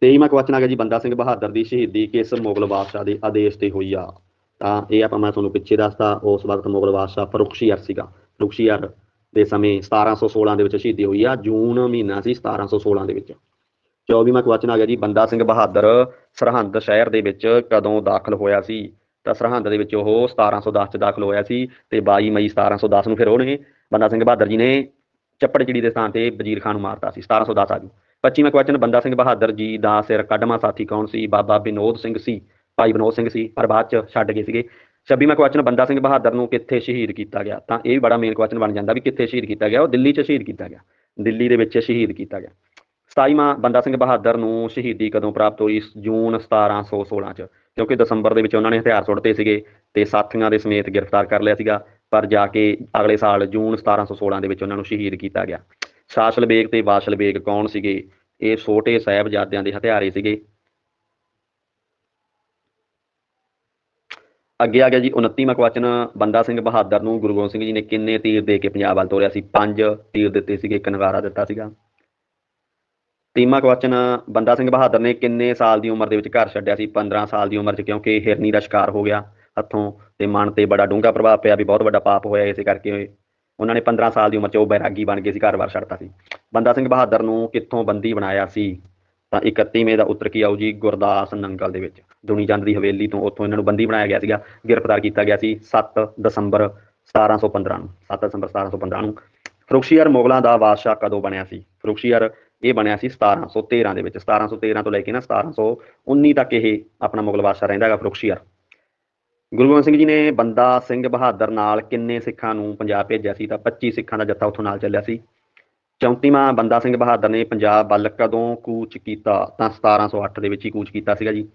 23ਵਾਂ ਕੁਐਸਚਨ ਆ ਗਿਆ ਜੀ, ਬੰਦਾ ਸਿੰਘ ਬਹਾਦਰ ਦੀ ਸ਼ਹੀਦੀ ਕਿਸ ਮੁਗਲ ਬਾਦਸ਼ਾਹ ਦੇ ਆਦੇਸ਼ ਤੇ ਹੋਈ ਆ? ਤਾਂ ਇਹ ਆਪਾਂ ਮੈਂ ਤੁਹਾਨੂੰ ਪਿੱਛੇ ਦੱਸਤਾ, ਉਸ ਵਕਤ ਮੁਗਲ ਬਾਦਸ਼ਾਹ ਫਰੁਖਸ਼ੀਰ ਸੀਗਾ। ਫਰੁਖਸ਼ੀਰ ਦੇ ਸਮੇਂ 1716 ਦੇ ਵਿੱਚ ਸ਼ਹੀਦੀ ਹੋਈ ਆ, ਜੂਨ ਮਹੀਨਾ ਸੀ 1716 ਦੇ ਵਿੱਚ। 24ਵਾਂ ਕੁਐਸਚਨ ਆ ਗਿਆ ਜੀ, ਬੰਦਾ ਸਿੰਘ ਬਹਾਦਰ ਸਰਹੰਦ ਸ਼ਹਿਰ ਦੇ ਵਿੱਚ ਕਦੋਂ ਦਾਖਲ ਹੋਇਆ ਸੀ? ਤਾਂ ਸਰਹੰਦ ਦੇ ਵਿੱਚ ਉਹ 1710 ਚ ਦਾਖਲ ਹੋਇਆ ਸੀ ਤੇ 22 ਮਈ 1710 ਨੂੰ ਫਿਰ ਉਹਨੇ ਬੰਦਾ ਸਿੰਘ ਬਹਾਦਰ ਜੀ ਨੇ ਚੱਪੜਚਿੜੀ ਦੇ ਸਥਾਨ ਤੇ ਵਜ਼ੀਰ ਖਾਨ ਨੂੰ ਮਾਰਤਾ ਸੀ 1710 ਆ ਜੂ 25ਵਾਂ ਕੁਐਸਚਨ ਬੰਦਾ ਸਿੰਘ ਬਹਾਦਰ ਜੀ ਦਾ ਸਿਰ ਕੱਢਵਾਂ ਸਾਥੀ ਕੌਣ ਸੀ? ਬਾਬਾ ਵਿਨੋਦ ਸਿੰਘ ਸੀ, ਭਾਈ ਵਿਨੋਦ ਸਿੰਘ ਸੀ, ਪਰ ਬਾਅਦ ਚ ਛੱਡ ਗਏ ਸੀਗੇ। 26ਵਾਂ ਕੁਐਸਚਨ ਬੰਦਾ ਸਿੰਘ ਬਹਾਦਰ ਨੂੰ ਕਿੱਥੇ ਸ਼ਹੀਦ ਕੀਤਾ ਗਿਆ? ਤਾਂ ਇਹ ਵੀ ਬੜਾ ਮੇਨ ਕੁਐਸਚਨ ਬਣ ਜਾਂਦਾ ਵੀ ਕਿੱਥੇ ਸ਼ਹੀਦ ਕੀਤਾ ਗਿਆ, ਉਹ ਦਿੱਲੀ 'ਚ ਸ਼ਹੀਦ ਕੀਤਾ ਗਿਆ। ਦਿੱਲੀ ਦੇ ਵਿੱਚ ਸ਼ਹੀਦ ਕੀਤਾ ਗਿਆ। 27ਵਾਂ ਬੰਦਾ ਸਿੰਘ ਬਹਾਦਰ ਨੂੰ ਸ਼ਹੀਦੀ ਕਦੋਂ ਪ੍ਰਾਪਤ ਹੋਈ? ਜੂਨ 1716 ਚ, ਕਿਉਂਕਿ ਦਸੰਬਰ ਦੇ ਵਿੱਚ ਉਹਨਾਂ ਨੇ ਹਥਿਆਰ ਸੁੱਟਤੇ ਸੀਗੇ ਤੇ ਸਾਥੀਆਂ ਦੇ ਸਮੇਤ ਗ੍ਰਿਫਤਾਰ ਕਰ ਲਿਆ ਸੀਗਾ, ਪਰ ਜਾ ਕੇ ਅਗਲੇ ਸਾਲ ਜੂਨ 1716 ਦੇ ਵਿੱਚ ਉਹਨਾਂ ਨੂੰ ਸ਼ਹੀਦ ਕੀਤਾ ਗਿਆ। ਸ਼ਾਸਲ ਬੇਗ ਤੇ ਵਾਸ਼ਲ ਬੇਗ ਕੌਣ ਸੀਗੇ? ਇਹ ਛੋਟੇ ਸਾਹਿਬਜ਼ਾਦਿਆਂ ਦੇ ਹਥਿਆਰੇ ਸੀਗੇ। ਅੱਗੇ ਆ ਗਿਆ ਜੀ 29ਵਾਂ ਕੁਐਸਚਨ ਬੰਦਾ ਸਿੰਘ ਬਹਾਦਰ ਨੂੰ ਗੁਰੂ ਗੋਬਿੰਦ ਸਿੰਘ ਜੀ ਨੇ ਕਿੰਨੇ ਤੀਰ ਦੇ ਕੇ ਪੰਜਾਬ ਵੱਲ ਤੋਰਿਆ ਸੀ? ਪੰਜ ਤੀਰ ਦਿੱਤੇ ਸੀਗੇ, ਇੱਕ ਨਗਾਰਾ ਦਿੱਤਾ ਸੀਗਾ। ਤੀਮਾ ਕੁਐਸਚਨ ਬੰਦਾ ਸਿੰਘ ਬਹਾਦਰ ਨੇ ਕਿੰਨੇ ਸਾਲ ਦੀ ਉਮਰ ਦੇ ਵਿੱਚ ਘਰ ਛੱਡਿਆ ਸੀ? 15 ਸਾਲ ਦੀ ਉਮਰ 'ਚ, ਕਿਉਂਕਿ ਹਿਰਨੀ ਦਾ ਸ਼ਿਕਾਰ ਹੋ ਗਿਆ ਹੱਥੋਂ ਤੇ ਮਨ ਤੇ ਬੜਾ ਡੂੰਘਾ ਪ੍ਰਭਾਵ ਪਿਆ ਵੀ ਬਹੁਤ ਵੱਡਾ ਪਾਪ ਹੋਇਆ ਇਸੇ ਕਰਕੇ ਉਹਨਾਂ ਨੇ 15 ਸਾਲ ਦੀ ਉਮਰ 'ਚ ਉਹ ਬੈਰਾਗੀ ਬਣ ਗਏ ਸੀ, ਘਰ-ਬਾਰ ਛੱਡਤਾ ਸੀ। ਬੰਦਾ ਸਿੰਘ ਬਹਾਦਰ ਨੂੰ ਕਿੱਥੋਂ ਬੰਦੀ ਬਣਾਇਆ ਸੀ? ਤਾਂ 31ਵੇਂ ਦਾ ਉੱਤਰ ਕੀ ਆਊ ਜੀ? ਗੁਰਦਾਸ ਨੰਗਲ ਦੇ ਵਿੱਚ। ਦੁਨੀ ਚੰਦ ਦੀ ਹਵੇਲੀ ਤੋਂ ਉੱਥੋਂ ਇਹਨਾਂ ਨੂੰ ਬੰਦੀ ਬਣਾਇਆ ਗਿਆ ਸੀਗਾ। ਗ੍ਰਿਫਤਾਰ ਕੀਤਾ ਗਿਆ ਸੀ 7 ਦਸੰਬਰ 1715 ਨੂੰ। 7 ਦਸੰਬਰ 1715 ਨੂੰ। ਫਰੁਖਸ਼ੀਰ ਮੁਗਲਾਂ ਦਾ ਬਾਦਸ਼ਾਹ ਕਦੋਂ ਬਣਿਆ ਸੀ? ਫਰੁਖਸ਼ੀਰ ਇਹ ਬਣਿਆ ਸੀ 1713 ਦੇ ਵਿੱਚ। 1713 ਤੋਂ ਲੈ ਕੇ ਨਾ 1719 ਤੱਕ ਇਹ ਆਪਣਾ ਮੁਗਲ ਬਾਦਸ਼ਾਹ ਰਹਿੰਦਾ ਹੈਗਾ ਫਰੁਖਸ਼ੀਰ ਗੁਰੂ ਗੋਬਿੰਦ ਸਿੰਘ ਜੀ ਨੇ ਬੰਦਾ ਸਿੰਘ ਬਹਾਦਰ ਨਾਲ ਕਿੰਨੇ ਸਿੱਖਾਂ ਨੂੰ ਪੰਜਾਬ ਭੇਜਿਆ ਸੀ? ਤਾਂ 25 ਸਿੱਖਾਂ ਦਾ ਜੱਥਾ ਉੱਥੋਂ ਨਾਲ ਚੱਲਿਆ ਸੀ। 34ਵਾਂ ਬੰਦਾ ਸਿੰਘ ਬਹਾਦਰ ਨੇ ਪੰਜਾਬ ਵੱਲ ਕਦੋਂ ਕੂਚ ਕੀਤਾ? ਤਾਂ 1708 ਦੇ ਵਿੱਚ ਹੀ ਕੂਚ ਕੀਤਾ ਸੀਗਾ ਜੀ।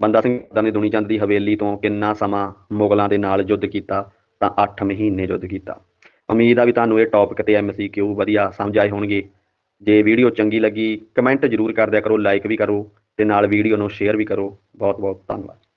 ਬੰਦਾ ਸਿੰਘ ਬਹਾਦਰ ਨੇ ਦੁਨੀ ਚੰਦ ਦੀ ਹਵੇਲੀ ਤੋਂ ਕਿੰਨਾ ਸਮਾਂ ਮੁਗਲਾਂ ਦੇ ਨਾਲ ਯੁੱਧ ਕੀਤਾ? ਤਾਂ 8 ਮਹੀਨੇ ਯੁੱਧ ਕੀਤਾ। ਉਮੀਦ ਆ ਵੀ ਤੁਹਾਨੂੰ ਇਹ ਟੌਪਿਕ ਤੇ ਐਮਸੀਕਿਊ ਵਧੀਆ ਸਮਝ ਆਏ ਹੋਣਗੇ। ਜੇ ਵੀਡੀਓ ਚੰਗੀ ਲੱਗੀ ਕਮੈਂਟ ਜ਼ਰੂਰ ਕਰ ਦਿਆ ਕਰੋ ਲਾਈਕ ਵੀ ਕਰੋ ਤੇ ਨਾਲ ਵੀਡੀਓ ਨੂੰ ਸ਼ੇਅਰ ਵੀ ਕਰੋ। ਬਹੁਤ ਬਹੁਤ ਧੰਨਵਾਦ।